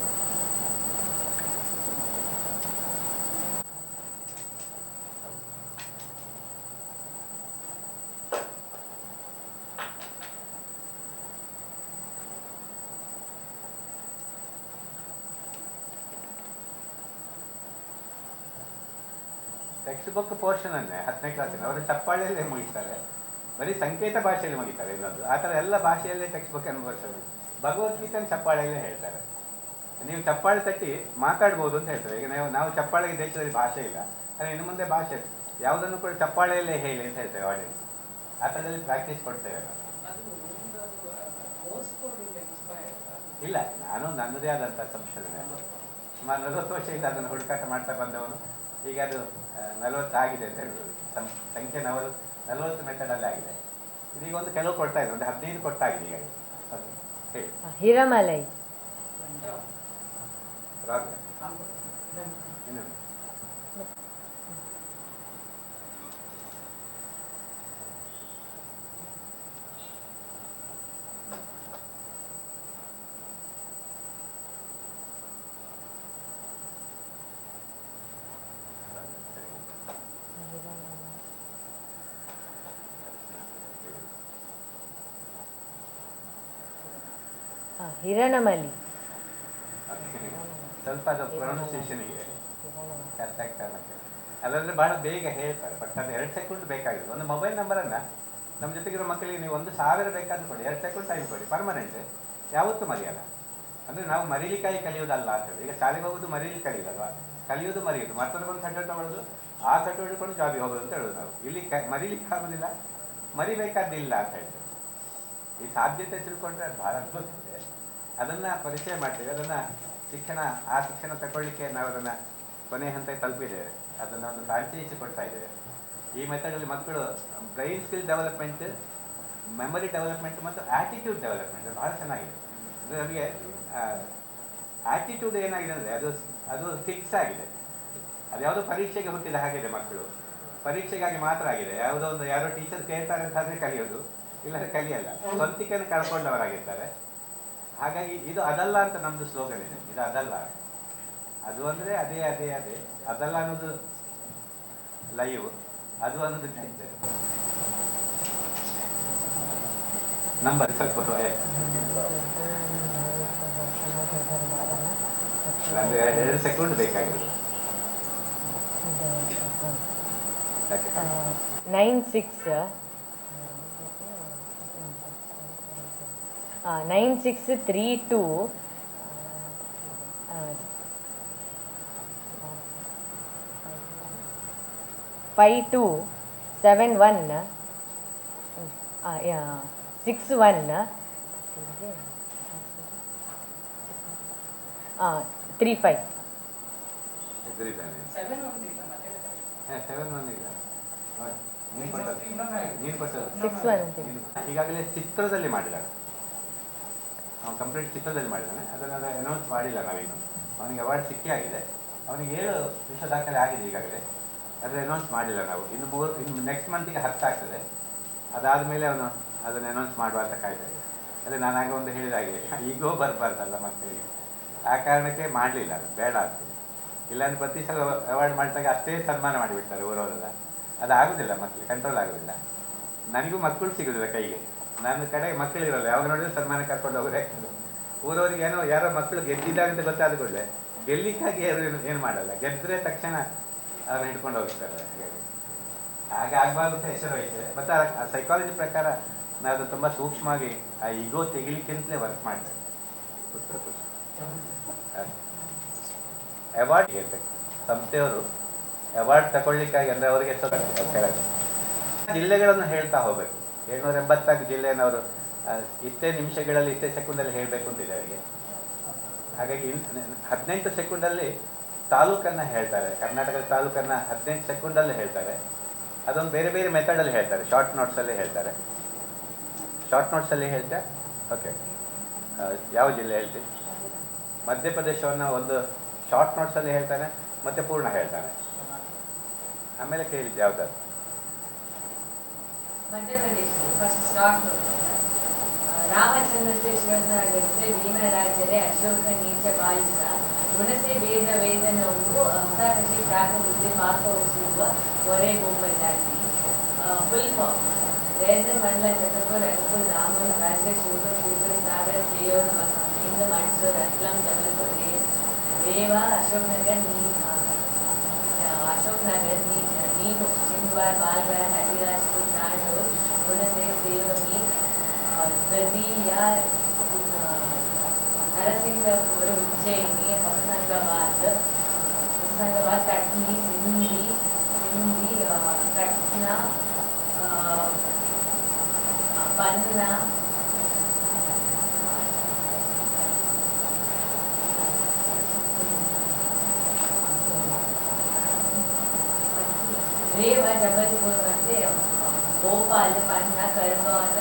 ಟೆಕ್ಸ್ಟ್ ಬುಕ್ ಪೋರ್ಷನ್ ಅನ್ನೇ ಹತ್ತನೇ ಕ್ಲಾಸಿನ ಅವರು ಚಪ್ಪಾಳೆಯಲ್ಲಿ ಮುಗಿತಾರೆ ಬರೀ ಸಂಕೇತ ಭಾಷೆಯಲ್ಲಿ ಮುಗಿತಾರೆ ಇನ್ನೊಂದು. ಆ ಥರ ಎಲ್ಲ ಭಾಷೆಯಲ್ಲೇ ಟೆಕ್ಸ್ಟ್ ಬುಕ್ ಅನುಭವಿಸೋದು. ಭಗವದ್ಗೀತೆ ಚಪ್ಪಾಳೆಯಲ್ಲೇ ಹೇಳ್ತಾರೆ. ನೀವು ಚಪ್ಪಾಳೆ ತಟ್ಟಿ ಮಾತಾಡ್ಬೋದು ಅಂತ ಹೇಳ್ತಾರೆ. ಈಗ ನಾವು ನಾವು ಚಪ್ಪಾಳೆಗೆ ದೇಶದಲ್ಲಿ ಭಾಷೆ ಇಲ್ಲ. ಆದರೆ ಇನ್ನು ಮುಂದೆ ಭಾಷೆ ಯಾವುದನ್ನು ಕೂಡ ಚಪ್ಪಾಳೆಯಲ್ಲೇ ಹೇಳಿ ಅಂತ ಹೇಳ್ತೇವೆ ಆಡಿಯನ್ಸ್ ಆ ಥರದಲ್ಲಿ ಪ್ರಾಕ್ಟೀಸ್ ಕೊಡ್ತೇವೆ ಇಲ್ಲ, ನಾನು ನನ್ನದೇ ಆದಂಥ ಸಂಶೋಧನೆ. ಸುಮಾರು ನಲವತ್ತು ಇಲ್ಲ ಅದನ್ನು ಹುಡುಕಾಟ ಮಾಡ್ತಾ ಬಂದವನು. ಈಗ ಅದು ನಲವತ್ತು ಆಗಿದೆ ಅಂತ ಹೇಳ್ಬೋದು. ಸಂಖ್ಯೆ ನಲವತ್ತು ನಲವತ್ತು ಮೆಥಡಲ್ಲಿ ಆಗಿದೆ. ಇದೀಗ ಒಂದು ಕೆಲವು ಕೊಡ್ತಾ ಇದೆ ಒಂದು ಹದಿನೈದು ಕೊಟ್ಟಾಗಿದೆ ಈಗ ಹೇಳಿ. ಹಿರಮಲೈ. ಇನ್ನೊಂದು ಹಾಂ ಹಿರಣಮಲಿ ಸ್ವಲ್ಪ ಅದು ಪ್ರೊನೌನ್ಸಿಯೇಷನ್ ಕಷ್ಟ ಆಗ್ತಾ ಅಲ್ಲಂದ್ರೆ ಬಹಳ ಬೇಗ ಹೇಳ್ತಾರೆ ಬಟ್ ಅದು ಎರಡು ಸೆಕೆಂಡ್ ಬೇಕಾಗಿದೆ ಒಂದು ಮೊಬೈಲ್ ನಂಬರನ್ನು ನಮ್ಮ ಜೊತೆಗಿರೋ ಮಕ್ಕಳಿಗೆ ನೀವು ಒಂದು ಸಾವಿರ ಬೇಕಾದ್ರೂ ಕೊಡಿ, ಎರಡು ಸೆಕೆಂಡ್ ಟೈಮ್ ಕೊಡಿ ಪರ್ಮನೆಂಟ್ ಯಾವತ್ತೂ ಮರೆಯಲ್ಲ. ಅಂದರೆ ನಾವು ಮರೀಲಿಕ್ಕಾಗಿ ಕಲಿಯೋದಲ್ಲ ಅಂತ ಹೇಳಿ. ಈಗ ಶಾಲೆಗೆ ಹೋಗೋದು ಮರೀಲಿ ಕಲಿಯೋದಲ್ವಾ? ಕಲಿಯೋದು ಮರೆಯೋದು. ಮತ್ತೊಂದು ಸರ್ಟಿಫಿಕೇಟ್ ತಗೊಳ್ಳೋದು, ಆ ಸಟ್ಟ ಹಿಡ್ಕೊಂಡು ಜಾಬಿಗೆ ಹೋಗೋದು ಅಂತ ಹೇಳೋದು ನಾವು. ಇಲ್ಲಿ ಕ, ಮರೀಲಿಕ್ಕೆ ಆಗೋದಿಲ್ಲ ಮರಿಬೇಕಾದಿಲ್ಲ ಅಂತ ಹೇಳ್ತೇವೆ ಈ ಸಾಧ್ಯತೆ ತಿಳ್ಕೊಂಡ್ರೆ ಅದು ಅದ್ಭುತ. ಅದನ್ನ ಪರಿಚಯ ಮಾಡ್ತೇವೆ. ಅದನ್ನ ಶಿಕ್ಷಣ, ಆ ಶಿಕ್ಷಣ ತಗೊಳ್ಳಿಕ್ಕೆ ನಾವು ಅದನ್ನ ಕೊನೆ ಹಂತ ತಲುಪಿದ್ದೇವೆ. ಅದನ್ನ ಒಂದು ಕೊಡ್ತಾ ಇದ್ದೇವೆ. ಈ ಮೆಥಡಲ್ಲಿ ಮಕ್ಕಳು brain skill development memory development ಮತ್ತು ಆಟಿಟ್ಯೂಡ್ ಡೆವಲಪ್ಮೆಂಟ್ ಬಹಳ ಚೆನ್ನಾಗಿದೆ. ಅಂದ್ರೆ ನಮಗೆ ಆಟಿಟ್ಯೂಡ್ ಏನಾಗಿದೆ ಅಂದ್ರೆ ಅದು ಅದು ಫಿಕ್ಸ್ ಆಗಿದೆ. ಅದು ಯಾವುದೋ ಪರೀಕ್ಷೆಗೆ ಹುಟ್ಟಿದ ಹಾಗಿದೆ ಮಕ್ಕಳು. ಪರೀಕ್ಷೆಗಾಗಿ ಮಾತ್ರ ಆಗಿದೆ. ಯಾವುದೋ ಒಂದು ಯಾರೋ ಟೀಚರ್ ಕೇಳ್ತಾರೆ ಅಂತಾದ್ರೆ ಕಲಿಯೋದು. ಇಲ್ಲದ್ರೆ ಕಲಿಯಲ್ಲ. ಸ್ವಂತಿಕೆಯನ್ನು ಕಳ್ಕೊಂಡವರಾಗಿರ್ತಾರೆ. ಹಾಗಾಗಿ ಇದು ಅದಲ್ಲ ಅಂತ ನಮ್ದು ಸ್ಲೋಗನ್ ಇದೆ. ಇದು ಅದಲ್ಲ. ಅದು ಅಂದ್ರೆ ಅದೇ ಅದೇ ಅದೇ. ಅದಲ್ಲ ಅನ್ನೋದು ಲೈವ್ ಅದು ಅನ್ನೋದು ನಂಬರ್ ಸ್ವಲ್ಪ ಎರಡು ಸೆಕೆಂಡ್ ಬೇಕಾಗಿರೋದು. Nine six nine six three two five two seven one six one three ಕೊಟ್ಟದ್ದು. ಸಿಕ್ಸ್ ಒನ್ ಈಗಾಗಲೇ ಚಿತ್ರದಲ್ಲಿ ಅವನು ಕಂಪ್ಲೀಟ್ ಚಿತ್ರದಲ್ಲಿ ಮಾಡಿದ್ದಾನೆ ಅದನ್ನು ಅನೌನ್ಸ್ ಮಾಡಿಲ್ಲ ನಾವೇನು ಅವನಿಗೆ ಅವಾರ್ಡ್ ಸಿಕ್ಕೇ ಆಗಿದೆ. ಅವನಿಗೆ ಏಳು ವಿಶ್ವ ದಾಖಲೆ ಆಗಿದೆ ಈಗಾಗಲೇ. ಅದನ್ನು ಅನೌನ್ಸ್ ಮಾಡಿಲ್ಲ ನಾವು. ಇನ್ನು ಮೂರು, ಇನ್ನು ನೆಕ್ಸ್ಟ್ ಮಂತಿಗೆ ಹತ್ತು ಆಗ್ತದೆ. ಅದಾದಮೇಲೆ ಅವನು ಅದನ್ನು ಅನೌನ್ಸ್ ಮಾಡುವ ಅಂತ ಕಾಯ್ತಾ ಇದ್ದೆ ಅದೇ ನಾನಾಗ ಒಂದು ಹೇಳಿದಾಗಿದೆ ಈಗೋ ಬರಬಾರ್ದಲ್ಲ ಮಕ್ಕಳಿಗೆ. ಆ ಕಾರಣಕ್ಕೆ ಮಾಡಲಿಲ್ಲ. ಅದು ಬೇಡ ಆಗ್ತದೆ. ಇಲ್ಲಾಂದ್ರೆ ಪ್ರತಿ ಸಲ ಅವಾರ್ಡ್ ಮಾಡಿದಾಗ ಅಷ್ಟೇ ಸನ್ಮಾನ ಮಾಡಿಬಿಡ್ತಾರೆ ಊರವರೆಲ್ಲ. ಅದು ಆಗೋದಿಲ್ಲ ಮಕ್ಕಳಿಗೆ ಕಂಟ್ರೋಲ್ ಆಗೋದಿಲ್ಲ. ನನಗೂ ಮಕ್ಕಳು ಸಿಗೋದಿಲ್ಲ ಕೈಗೆ. ನನ್ನ ಕಡೆ ಮಕ್ಕಳಿರಲ್ಲ, ಯಾವಾಗ ನೋಡಿದ್ರೆ ಸನ್ಮಾನ ಕರ್ಕೊಂಡು ಹೋಗ್ರೆ. ಊರವರಿಗೆ ಏನೋ, ಯಾರೋ ಮಕ್ಕಳು ಗೆದ್ದಿದ್ದಾರೆ ಅಂತ ಗೊತ್ತಾದ ಕೂಡಲೇ, ಗೆಲ್ಲಿಕ್ಕಾಗಿ ಯಾರು ಏನು ಮಾಡಲ್ಲ. ಗೆದ್ದರೆ ತಕ್ಷಣ ಅವ್ರನ್ನ ಹಿಡ್ಕೊಂಡು ಹೋಗ್ತಾರೆ. ಹಾಗೆ ಆಗಬಾರ್ದು ಅಂತ ಹೆಸರು ಐತೆ. ಮತ್ತು ಆ ಸೈಕಾಲಜಿ ಪ್ರಕಾರ ನಾವು ಅದು ತುಂಬ ಸೂಕ್ಷ್ಮವಾಗಿ ಆ ಈಗೋ ತೆಗಿಲಿಕ್ಕಿಂತಲೇ ವರ್ಕ್ ಮಾಡಿದೆ ಪುಸ್ತಕ ಅವಾರ್ಡ್ ಸಂಸ್ಥೆಯವರು ಅವಾರ್ಡ್ ತಗೊಳ್ಳಿಕ್ಕಾಗಿ ಅಂದರೆ ಅವರಿಗೆ ಜಿಲ್ಲೆಗಳನ್ನು ಹೇಳ್ತಾ ಹೋಗ್ಬೇಕು. ಏಳ್ನೂರ ಎಂಬತ್ನಾಲ್ಕು ಜಿಲ್ಲೆಯವರು ಇಷ್ಟೇ ನಿಮಿಷಗಳಲ್ಲಿ, ಇಷ್ಟೇ ಸೆಕೆಂಡಲ್ಲಿ ಹೇಳಬೇಕು ಅಂತಿದೆ ಅವರಿಗೆ. ಹಾಗಾಗಿ ಹದಿನೆಂಟು ಸೆಕೆಂಡಲ್ಲಿ ತಾಲೂಕನ್ನು ಹೇಳ್ತಾರೆ. ಕರ್ನಾಟಕದ ತಾಲೂಕನ್ನು ಹದಿನೆಂಟು ಸೆಕೆಂಡಲ್ಲಿ ಹೇಳ್ತಾರೆ. ಅದೊಂದು ಬೇರೆ ಬೇರೆ ಮೆಥಡಲ್ಲಿ ಹೇಳ್ತಾರೆ. ಶಾರ್ಟ್ ನೋಟ್ಸಲ್ಲಿ ಹೇಳ್ತಾರೆ. ಶಾರ್ಟ್ ನೋಟ್ಸಲ್ಲಿ ಹೇಳ್ತೆ, ಓಕೆ. ಯಾವ ಜಿಲ್ಲೆ ಹೇಳ್ತೀವಿ ಮಧ್ಯಪ್ರದೇಶವನ್ನು ಒಂದು ಶಾರ್ಟ್ ನೋಟ್ಸಲ್ಲಿ ಹೇಳ್ತಾನೆ, ಮತ್ತೆ ಪೂರ್ಣ ಹೇಳ್ತಾನೆ. ಆಮೇಲೆ ಕೇಳಿದ್ದು ಯಾವ್ದಾದ್ರು. ಮಧ್ಯಪ್ರದೇಶದಲ್ಲಿ ಫಸ್ಟ್ ಸ್ಟಾರ್ಟ್ ನೋಡ್ತಾರೆ ರಾಮಚಂದ್ರ ಶ್ರೀ ಶಿವಸನಗರಿಸೆ ಭೀಮರಾಜರೇ ಅಶೋಕ ನೀಚ ಬಾಲಿಸ ಗುಣಸೆ ವೇದ ವೇದನವು ಹೊಸ ಕೃಷಿ ಶಾಖ ವಿದ್ಯೆ ಪಾಕವಿಸುವ ಒರೆ ಬೊಂಬ ಜಾತಿ ಫುಲ್ ಫಾರ್ಮ್ ರೇಜನ್ ಮಂಡಲ ಚಕ್ರಪುರ ರಂಗಪುರ ರಾಮೂರು ರಾಜಗಢ ಶಿವಪುರ ಶಿವಪುರ ಸಾಗರ ಶ್ರೀಯೋರ ಹಿಂದ ಮಂಡಸೂರ್ ಅಸ್ಲಂ ಜಬಲ್ಪುರ ರೇವಾ ಅಶೋಕ್ ನಗರ್ ನೀ ಅಶೋಕ್ ನಗರ್ ನೀ ನೀನು ಸಿಂಗ್ವಾರ್ ಬಾಲ್ಗಾರ್ कटनी सिंधी सिंधी कटना पन्ना ರೇವ ಜಬಲ್ಪುರ್ ಮತ್ತೆ ಭೋಪಾಲ್ ಪನ್ನ ಕರ್ಗಾನ್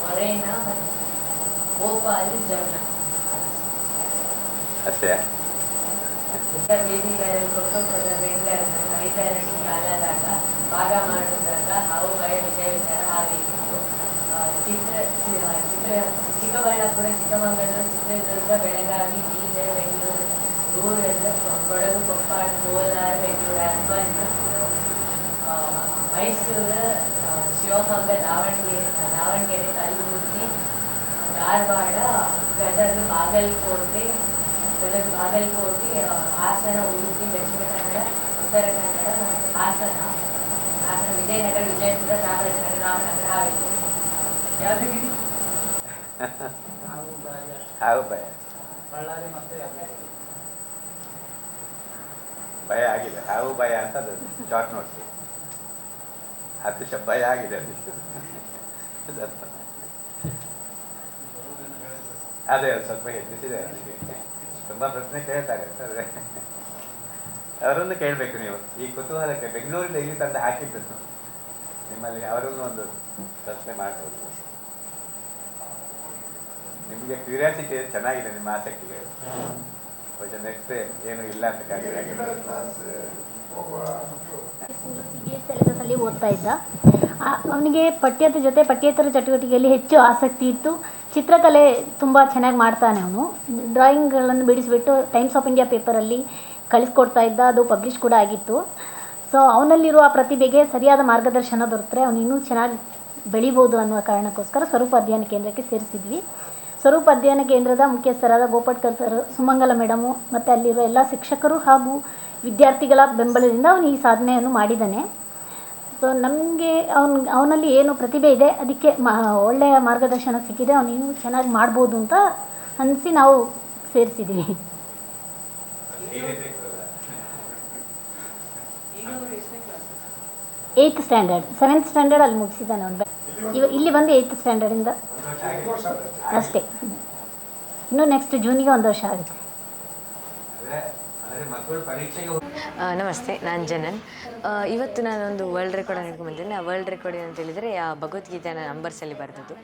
ಮೊರೇನಾ ಮತ್ತು ಭೋಪಾಲ್ ಜಮ್ನ ಅಷ್ಟೇ ವೇದಿಗಳಲ್ಲಿ ಕೊಟ್ಟು ಬೆಂಗಳೂರಿನ ಐದರಷ್ಟು ಕಾಲದಾಗ ಭಾಗ ಮಾಡುವಾಗ ಹಾವು ಭಯ ವಿಜಯ ವಿಚಾರ ಹಾವೇರಿತ್ತು ಆ, ಚಿತ್ರ ಚಿತ್ರ ಚಿಕ್ಕಬಳ್ಳಾಪುರ ಚಿಕ್ಕಮಗಳೂರು ಚಿತ್ರದುರ್ಗ ಬೆಳಗಾವಿ ಬೀದರ್ ಬೆಂಗಳೂರು ರೂರಲ್ ಕೊಡಗು ಕೊಪ್ಪಾಳ ಕೋಲಾರ ಬೆಂಗಳೂರು ಅರ್ಬನ್ ಮೈಸೂರು ಶಿವಮೊಗ್ಗ ದಾವಣಗೆರೆ ದಾವಣಗೆರೆ ಕಲಬುರಗಿ ಧಾರವಾಡ ಗದಗ ಬಾಗಲಕೋಟೆ ಗದಗ ಹಾಸನ ಉಡುಪಿ ದಕ್ಷಿಣ ಕನ್ನಡ ಉತ್ತರ ಕನ್ನಡ ಮತ್ತು ಹಾಸನ. ಹಾಸನ ವಿಜಯನಗರ ವಿಜಯಪುರ ಚಾಮರಾಜನಗರ ರಾಮನಗರ ಹಾವೇರಿ. ಯಾದಗಿರಿ ಹಾವು ಭಯ ಬಳ್ಳಾರಿ ಮತ್ತೆ. ಭಯ ಆಗಿದೆ. ಹಾವು ಭಯ ಅಂತ ಅದು ಶಾರ್ಟ್ ನೋಟ್ಸ್ ಹತ್ತು ಶ ಭಯ ಆಗಿದೆ ಅದು ಅದೇ ಅದು ಸ್ವಲ್ಪ ಹೆಚ್ಚಿಸಿದೆ ಅದಕ್ಕೆ ತುಂಬ ಪ್ರಶ್ನೆ ಕೇಳ್ತಾರೆ ಅವರನ್ನು ಕೇಳಬೇಕು ನೀವು. ಈ ಕುತೂಹಲಕ್ಕೆ ಬೆಂಗಳೂರಿಂದ ಇಲ್ಲಿ ತಂದು ಹಾಕಿದ್ದು ನಿಮ್ಮಲ್ಲಿ ಅವರನ್ನು ಒಂದು ಪ್ರಶ್ನೆ ಮಾಡ್ಬೋದು. ನಿಮಗೆ ಕ್ಯೂರಿಯಾಸಿಟಿ ಚೆನ್ನಾಗಿದೆ ನಿಮ್ಮ ಆಸಕ್ತಿಗೆ. ಕೊಂಚ ನೆಕ್ಸ್ಟ್ ಏನು ಇಲ್ಲ ಅಂತ ಓದ್ತಾ ಇದ್ದ. ಅವನಿಗೆ ಪಠ್ಯದ ಜೊತೆ ಪಠ್ಯೇತರ ಚಟುವಟಿಕೆಯಲ್ಲಿ ಹೆಚ್ಚು ಆಸಕ್ತಿ ಇತ್ತು. ಚಿತ್ರಕಲೆ ತುಂಬ ಚೆನ್ನಾಗಿ ಮಾಡ್ತಾನೆ ಅವನು. ಡ್ರಾಯಿಂಗ್ಗಳನ್ನು ಬಿಡಿಸಿಬಿಟ್ಟು ಟೈಮ್ಸ್ ಆಫ್ ಇಂಡಿಯಾ ಪೇಪರಲ್ಲಿ ಕಳಿಸ್ಕೊಡ್ತಾ ಇದ್ದ, ಅದು ಪಬ್ಲಿಷ್ ಕೂಡ ಆಗಿತ್ತು. ಸೊ, ಅವನಲ್ಲಿರುವ ಪ್ರತಿಭೆಗೆ ಸರಿಯಾದ ಮಾರ್ಗದರ್ಶನ ದೊರೆತರೆ ಅವನು ಇನ್ನೂ ಚೆನ್ನಾಗಿ ಬೆಳಿಬೋದು ಅನ್ನುವ ಕಾರಣಕ್ಕೋಸ್ಕರ ಸ್ವರೂಪ ಅಧ್ಯಯನ ಕೇಂದ್ರಕ್ಕೆ ಸೇರಿಸಿದ್ವಿ. ಸ್ವರೂಪ ಅಧ್ಯಯನ ಕೇಂದ್ರದ ಮುಖ್ಯಸ್ಥರಾದ ಗೋಪಟ್ಕರ್ ಸರ್, ಸುಮಂಗಲ ಮೇಡಮು, ಮತ್ತು ಅಲ್ಲಿರುವ ಎಲ್ಲ ಶಿಕ್ಷಕರು ಹಾಗೂ ವಿದ್ಯಾರ್ಥಿಗಳ ಬೆಂಬಲದಿಂದ ಅವನು ಈ ಸಾಧನೆಯನ್ನು ಮಾಡಿದ್ದಾನೆ. ಸೊ ನಮಗೆ ಅವ್ನ, ಅವನಲ್ಲಿ ಏನು ಪ್ರತಿಭೆ ಇದೆ, ಅದಕ್ಕೆ ಮ, ಒಳ್ಳೆಯ ಮಾರ್ಗದರ್ಶನ ಸಿಕ್ಕಿದೆ, ಅವನು ಇನ್ನೂ ಚೆನ್ನಾಗಿ ಮಾಡ್ಬೋದು ಅಂತ ಅನಿಸಿ ನಾವು ಸೇರಿಸಿದ್ದೀವಿ ಏಯ್ತ್ ಸ್ಟ್ಯಾಂಡರ್ಡ್, ಸೆವೆಂತ್ ಸ್ಟ್ಯಾಂಡರ್ಡ್ ಅಲ್ಲಿ ಮುಗಿಸಿದ್ದಾನೆ ಅವನು. ಇವ, ಇಲ್ಲಿ ಬಂದು ಏಯ್ತ್ ಸ್ಟ್ಯಾಂಡರ್ಡಿಂದ. ಅಷ್ಟೇ. ಇನ್ನು ನೆಕ್ಸ್ಟ್ ಜೂನಿಗೆ ಒಂದು ವರ್ಷ ಆಗುತ್ತೆ. ನಮಸ್ತೆ, ನಾನು ಜನನ್. ಇವತ್ತು ನಾನೊಂದು ವರ್ಲ್ಡ್ ರೆಕಾರ್ಡನ್ನು ಹಿಡ್ಕೊಂಡು ಬಂದಿದ್ದೇನೆ ಆ ವರ್ಲ್ಡ್ ರೆಕಾರ್ಡ್ ಏನಂತ ಹೇಳಿದರೆ, ಆ ಭಗವದ್ಗೀತೆನ ನಂಬರ್ಸಲ್ಲಿ ಬರೆದದ್ದು.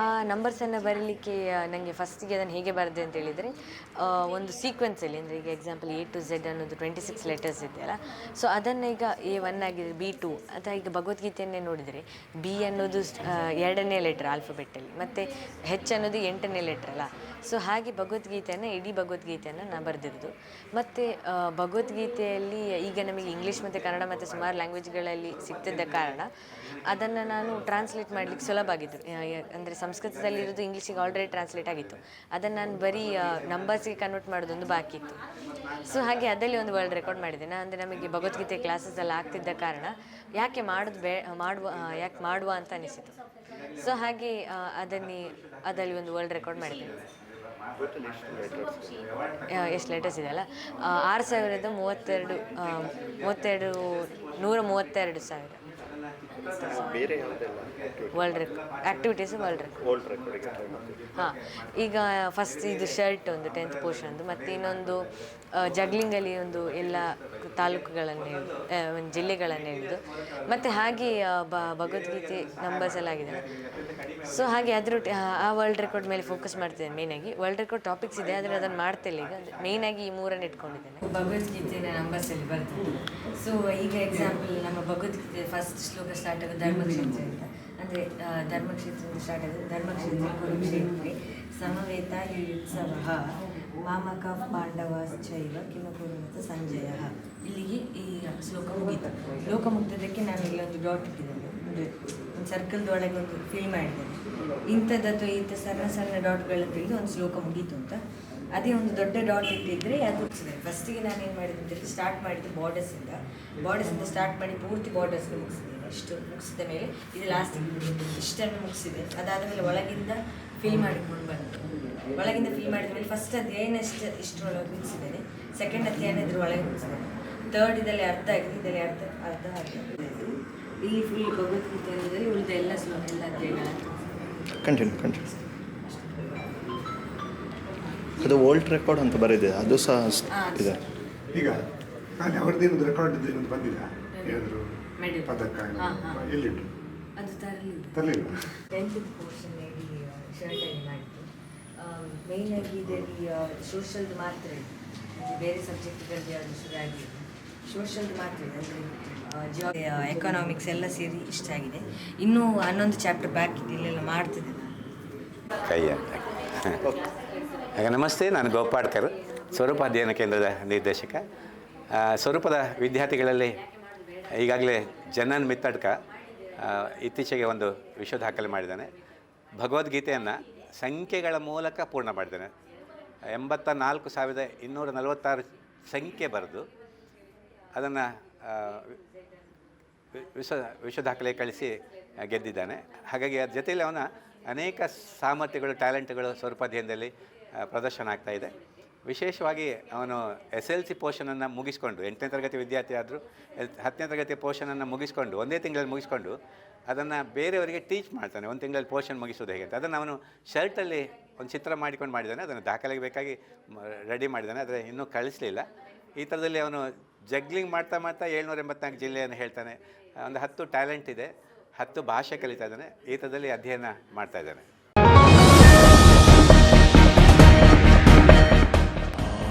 ಆ ನಂಬರ್ಸನ್ನು ಬರೀಲಿಕ್ಕೆ ನನಗೆ ಫಸ್ಟಿಗೆ ಅದನ್ನು ಹೇಗೆ ಬರೆದೆ ಅಂತ ಹೇಳಿದರೆ ಒಂದು ಸೀಕ್ವೆನ್ಸಲ್ಲಿ ಅಂದರೆ ಈಗ ಎಕ್ಸಾಂಪಲ್ ಎ ಟು ಝೆಡ್ ಅನ್ನೋದು ಟ್ವೆಂಟಿ ಸಿಕ್ಸ್ ಲೆಟರ್ಸ್ ಇದೆಯಲ್ಲ ಸೊ ಅದನ್ನು ಈಗ ಎ ಒನ್ ಆಗಿದೆ ಬಿ ಟು ಅಥವಾ ಈಗ ಭಗವದ್ಗೀತೆಯನ್ನೇ ನೋಡಿದರೆ ಬಿ ಅನ್ನೋದು ಎರಡನೇ ಲೆಟ್ರ್ ಆಲ್ಫಬೆಟ್ಟಲ್ಲಿ ಮತ್ತು ಹೆಚ್ ಅನ್ನೋದು ಎಂಟನೇ ಲೆಟ್ರ್ ಅಲ್ಲ. ಸೊ ಹಾಗೆ ಭಗವದ್ಗೀತೆಯನ್ನು, ಇಡೀ ಭಗವದ್ಗೀತೆಯನ್ನು ನಾನು ಬರೆದಿದ್ದು. ಮತ್ತು ಭಗವದ್ಗೀತೆಯಲ್ಲಿ ಈಗ ನಮಗೆ ಇಂಗ್ಲೀಷ್ ಮತ್ತು ಕನ್ನಡ ಮತ್ತು ಸುಮಾರು ಲ್ಯಾಂಗ್ವೇಜ್ಗಳಲ್ಲಿ ಸಿಗ್ತಿದ್ದ ಕಾರಣ, ಅದನ್ನು ನಾನು ಟ್ರಾನ್ಸ್ಲೇಟ್ ಮಾಡಲಿಕ್ಕೆ ಸುಲಭ ಆಗಿದ್ದು. ಅಂದರೆ ಸಂಸ್ಕೃತದಲ್ಲಿರೋದು ಇಂಗ್ಲೀಷಿಗೆ ಆಲ್ರೆಡಿ ಟ್ರಾನ್ಸ್ಲೇಟ್ ಆಗಿತ್ತು. ಅದನ್ನು ನಾನು ಬರೀ ನಂಬರ್ಸ್ಗೆ ಕನ್ವರ್ಟ್ ಮಾಡೋದೊಂದು ಬಾಕಿ ಇತ್ತು. ಸೊ ಹಾಗೆ ಅದರಲ್ಲಿ ಒಂದು ವರ್ಲ್ಡ್ ರೆಕಾರ್ಡ್ ಮಾಡಿದ್ದೇನೆ ಅಂದರೆ ನಮಗೆ ಭಗವದ್ಗೀತೆ ಕ್ಲಾಸಸ್ ಎಲ್ಲ ಆಗ್ತಿದ್ದ ಕಾರಣ, ಯಾಕೆ ಮಾಡೋದು ಬೇ, ಮಾಡುವ ಯಾಕೆ ಮಾಡುವ ಅಂತ ಅನಿಸಿತು. ಸೊ ಹಾಗೆ ಅದನ್ನೇ ಅದರಲ್ಲಿ ಒಂದು ವರ್ಲ್ಡ್ ರೆಕಾರ್ಡ್ ಮಾಡಿದ್ದೀನಿ ಎಷ್ಟು ಲೆಟರ್ಸ್ ಇದೆಯಲ್ಲ? ಆರು ಸಾವಿರದ ಮೂವತ್ತೆರಡು ಮೂವತ್ತೆರಡು ನೂರ ಮೂವತ್ತೆರಡು ಸಾವಿರ. ಬೇರೆ ಯಾವುದೆಲ್ಲ world record activities world record old ರೆಕಾರ್ಡಿಗೆ try ಮಾಡ್ತೀವಿ ಹಾಂ ಈಗ ಫಸ್ಟ್ ಇದು ಶರ್ಟ್ ಒಂದು ಟೆಂತ್ ಪೋರ್ಷನ್ದು ಮತ್ತು ಇನ್ನೊಂದು ಜಗ್ಲಿಂಗಲ್ಲಿ ಒಂದು ಎಲ್ಲ ತಾಲೂಕುಗಳನ್ನು ಹಿಡಿದು ಒಂದು ಜಿಲ್ಲೆಗಳನ್ನು ಹಿಡಿದು ಮತ್ತು ಹಾಗೆ ಬ- ಭಗವದ್ಗೀತೆ ನಂಬರ್ಸ್ ಎಲ್ಲ ಆಗಿದೆ. ಸೊ ಹಾಗೆ ಅದ್ರ ಆ ವರ್ಲ್ಡ್ ರೆಕಾರ್ಡ್ ಮೇಲೆ ಫೋಕಸ್ ಮಾಡ್ತಿದ್ದೇನೆ ಮೇಯ್ನಾಗಿ ವರ್ಲ್ಡ್ ರೆಕಾರ್ಡ್ ಟಾಪಿಕ್ಸ್ ಇದೆ ಆದರೆ ಅದನ್ನು ಮಾಡ್ತಿಲ್ಲ ಈಗ. ಮೇಯ್ನಾಗಿ ಈ ಮೂರನ್ನು ಇಟ್ಕೊಂಡಿದ್ದೇನೆ. ನಂಬರ್ಸ್ ನಂಬರ್ಸಲ್ಲಿ ಬರ್ತದೆ. ಸೊ ಈಗ ಎಕ್ಸಾಂಪಲ್ ನಮ್ಮ ಭಗವದ್ಗೀತೆ ಫಸ್ಟ್ ಶ್ಲೋಕ ಸ್ಟಾರ್ಟ್ ಆಗೋದು ಧರ್ಮಕ್ಷೇತ್ರದಿಂದ ಅಂದರೆ ಧರ್ಮಕ್ಷೇತ್ರದಿಂದ ಸ್ಟಾರ್ಟ್ ಆಗೋದು ಧರ್ಮಕ್ಷೇತ್ರ ಕುರುಕ್ಷೇತ್ರೆ ಸಮವೇತ ಉತ್ಸವ. ಮಾಮಕ ಪಾಂಡವ ಕಿಮ ಕಿಮಕುರುಮತ ಸಂಜಯ. ಇಲ್ಲಿಗೆ ಈ ಶ್ಲೋಕ ಮುಗೀತು. ಶ್ಲೋಕ ಮುಗ್ತದಕ್ಕೆ ನಾನು ಇಲ್ಲಿ ಒಂದು ಡಾಟ್ ಇಟ್ಟಿದ್ದೇನೆ. ಅಂದರೆ ಒಂದು ಸರ್ಕಲ್ದ ಒಳಗೆ ಒಂದು ಫಿಲ್ ಮಾಡಿದ್ದೇನೆ. ಇಂಥದ್ದು ಅಥವಾ ಇಂಥ ಸಣ್ಣ ಸಣ್ಣ ಡಾಟ್ಗಳನ್ನು ತಿಳಿದು ಒಂದು ಶ್ಲೋಕ ಮುಗೀತು ಅಂತ. ಅದೇ ಒಂದು ದೊಡ್ಡ ಡಾಟ್ ಇಟ್ಟಿದ್ರೆ ಅದು ಫಸ್ಟಿಗೆ ನಾನು ಏನು ಮಾಡಿದೆ ಅಂತ ಸ್ಟಾರ್ಟ್ ಮಾಡಿದ್ದು ಬಾರ್ಡರ್ಸಿಂದ ಬಾರ್ಡರ್ಸಿಂದ ಸ್ಟಾರ್ಟ್ ಮಾಡಿ ಪೂರ್ತಿ ಬಾರ್ಡರ್ಸ್ಗೆ ಮುಗಿಸಿದ್ದೇನೆ ಇಷ್ಟು ಮುಗಿಸಿದ ಮೇಲೆ ಇದು ಲಾಸ್ಟ್ ಇಷ್ಟನ್ನು ಮುಗಿಸಿದೆ. ಅದಾದ ಮೇಲೆ ಒಳಗಿಂದ ಫಿಲ್ ಮಾಡಿಕೊಂಡು ಬಂದು. ಒಳಗಿಂದ ಫಿಲ್ ಮಾಡಿದ ಮೇಲೆ ಫಸ್ಟ್ ಅಧ್ಯಯನ ಇಷ್ಟು ಇಷ್ಟರೊಳಗೆ ಮುಗಿಸಿದ್ದೇನೆ. ಸೆಕೆಂಡ್ ಅಧ್ಯಯನ ಇದ್ರ ಒಳಗೆ ಮುಗಿಸಿದ್ದೇನೆ. ಥರ್ಡ್ ಇದರಲ್ಲಿ ಅರ್ಧ ಆಗಿದೆ. ಇದರಲ್ಲಿ ಅರ್ಧ ಅರ್ಧ ಆಗಿದೆ ಇಲ್ಲಿ ಫುಲ್ ಭಗವದ್ಗೀತೆಯಲ್ಲಿ ಅನ್ನೋದ್ರಲ್ಲಿ ಉಳಿದ ಎಲ್ಲ ಸ್ಲೋ ಎಲ್ಲ ಅಧ್ಯಯನ ಕಂಟಿನ್ಯೂ ಕಂಟಿನ್ಯೂ ಅದು ಓಲ್ಡ್ ರೆಕಾರ್ಡ್ ಅಂತ ಬರೆದಿದೆ. ಅದು ಸಹ ಇದೆ. ಈಗ ನಾನು ಅವ್ರದ್ದೇನು ರೆಕಾರ್ಡ್ ಬಂದಿದೆ ಬಂದಿಲ್ಲ ಏನಾದ್ರು Medal. ಪದಕ. ಎಲ್ಲಿಟ್ಟು ಅದು ತರಲಿ ತರಲಿಲ್ಲ. ಟೆಂತ್ ಪೋರ್ಷನ್ ಇಲ್ಲಿ ಶರ್ಟಲ್ಲಿ ಮಾಡಿದ್ದು. ಮೇಯ್ನಾಗಿ ಇದರಲ್ಲಿ ಸೋಷಲ್ದು ಮಾತ್ರ ಇದೆ ಅಂದ್ರೆ ಬೇರೆ ಸಬ್ಜೆಕ್ಟ್ಗಳಲ್ಲಿ ಯಾವುದು ಶುರುವಾಗಿ ಸೋಷಲ್ದು ಮಾತ್ರ ಇದೆ ಅಂದರೆ ಎಕನಾಮಿಕ್ಸ್ ಎಲ್ಲ ಸೇರಿ ಇಷ್ಟ ಆಗಿದೆ. ಇನ್ನೂ ಹನ್ನೊಂದು ಚಾಪ್ಟರ್ ಬಾಕಿ ಇದೆ. ಇಲ್ಲೆಲ್ಲ ಮಾಡ್ತಿದ್ದೆ ನಾನು. ಕೈಯ ನಮಸ್ತೆ. ನಾನು ಗೋಪಾಡ್ಕರ್ ಸ್ವರೂಪ ಅಧ್ಯಯನ ಕೇಂದ್ರದ ನಿರ್ದೇಶಕ. ಸ್ವರೂಪದ ವಿದ್ಯಾರ್ಥಿಗಳಲ್ಲಿ ಈಗಾಗಲೇ ಜನನ್ ಮಿತ್ತಡ್ಕ ಇತ್ತೀಚೆಗೆ ಒಂದು ವಿಶ್ವ ದಾಖಲೆ ಮಾಡಿದ್ದಾನೆ. ಭಗವದ್ಗೀತೆಯನ್ನು ಸಂಖ್ಯೆಗಳ ಮೂಲಕ ಪೂರ್ಣ ಮಾಡಿದ್ದಾನೆ. ಎಂಬತ್ತ ನಾಲ್ಕು ಸಾವಿರದ ಇನ್ನೂರ ನಲವತ್ತಾರು ಸಂಖ್ಯೆ ಬರೆದು ಅದನ್ನು ವಿಶ್ವ ವಿಶ್ವ ದಾಖಲೆ ಕಳಿಸಿ ಗೆದ್ದಿದ್ದಾನೆ. ಹಾಗಾಗಿ ಅದ್ರ ಜೊತೆಯಲ್ಲಿ ಅವನ ಅನೇಕ ಸಾಮರ್ಥ್ಯಗಳು, ಟ್ಯಾಲೆಂಟ್ಗಳು ಸ್ವರೂಪಾಧ್ಯಯನದಲ್ಲಿ ಪ್ರದರ್ಶನ ಆಗ್ತಾ ಇದೆ. ವಿಶೇಷವಾಗಿ ಅವನು ಎಸ್ ಎಲ್ ಸಿ ಪೋರ್ಷನನ್ನು ಮುಗಿಸ್ಕೊಂಡು ಎಂಟನೇ ತರಗತಿ ವಿದ್ಯಾರ್ಥಿ ಆದರೂ ಹತ್ತನೇ ತರಗತಿ ಪೋರ್ಷನನ್ನು ಮುಗಿಸ್ಕೊಂಡು, ಒಂದೇ ತಿಂಗಳಲ್ಲಿ ಮುಗಿಸ್ಕೊಂಡು ಅದನ್ನು ಬೇರೆಯವರಿಗೆ ಟೀಚ್ ಮಾಡ್ತಾನೆ. ಒಂದು ತಿಂಗಳಲ್ಲಿ ಪೋರ್ಷನ್ ಮುಗಿಸೋದು ಹೇಗೆ ಅಂತ. ಅದನ್ನು ಅವನು ಶರ್ಟಲ್ಲಿ ಒಂದು ಚಿತ್ರ ಮಾಡಿಕೊಂಡು ಮಾಡಿದ್ದಾನೆ ಅದನ್ನು ದಾಖಲೆಗೆ ಬೇಕಾಗಿ ರೆಡಿ ಮಾಡಿದ್ದಾನೆ ಆದರೆ ಇನ್ನೂ ಕಳಿಸ್ಲಿಲ್ಲ. ಈ ಥರದಲ್ಲಿ ಅವನು ಜಗ್ಲಿಂಗ್ ಮಾಡ್ತಾ ಮಾಡ್ತಾ ಏಳ್ನೂರ ಎಂಬತ್ನಾಲ್ಕು ಜಿಲ್ಲೆಯನ್ನು ಹೇಳ್ತಾನೆ. ಒಂದು ಹತ್ತು ಟ್ಯಾಲೆಂಟ್ ಇದೆ, ಹತ್ತು ಭಾಷೆ ಕಲಿತಾ ಇದ್ದಾನೆ. ಈ ಥರದಲ್ಲಿ ಅಧ್ಯಯನ ಮಾಡ್ತಾ ಇದ್ದಾನೆ.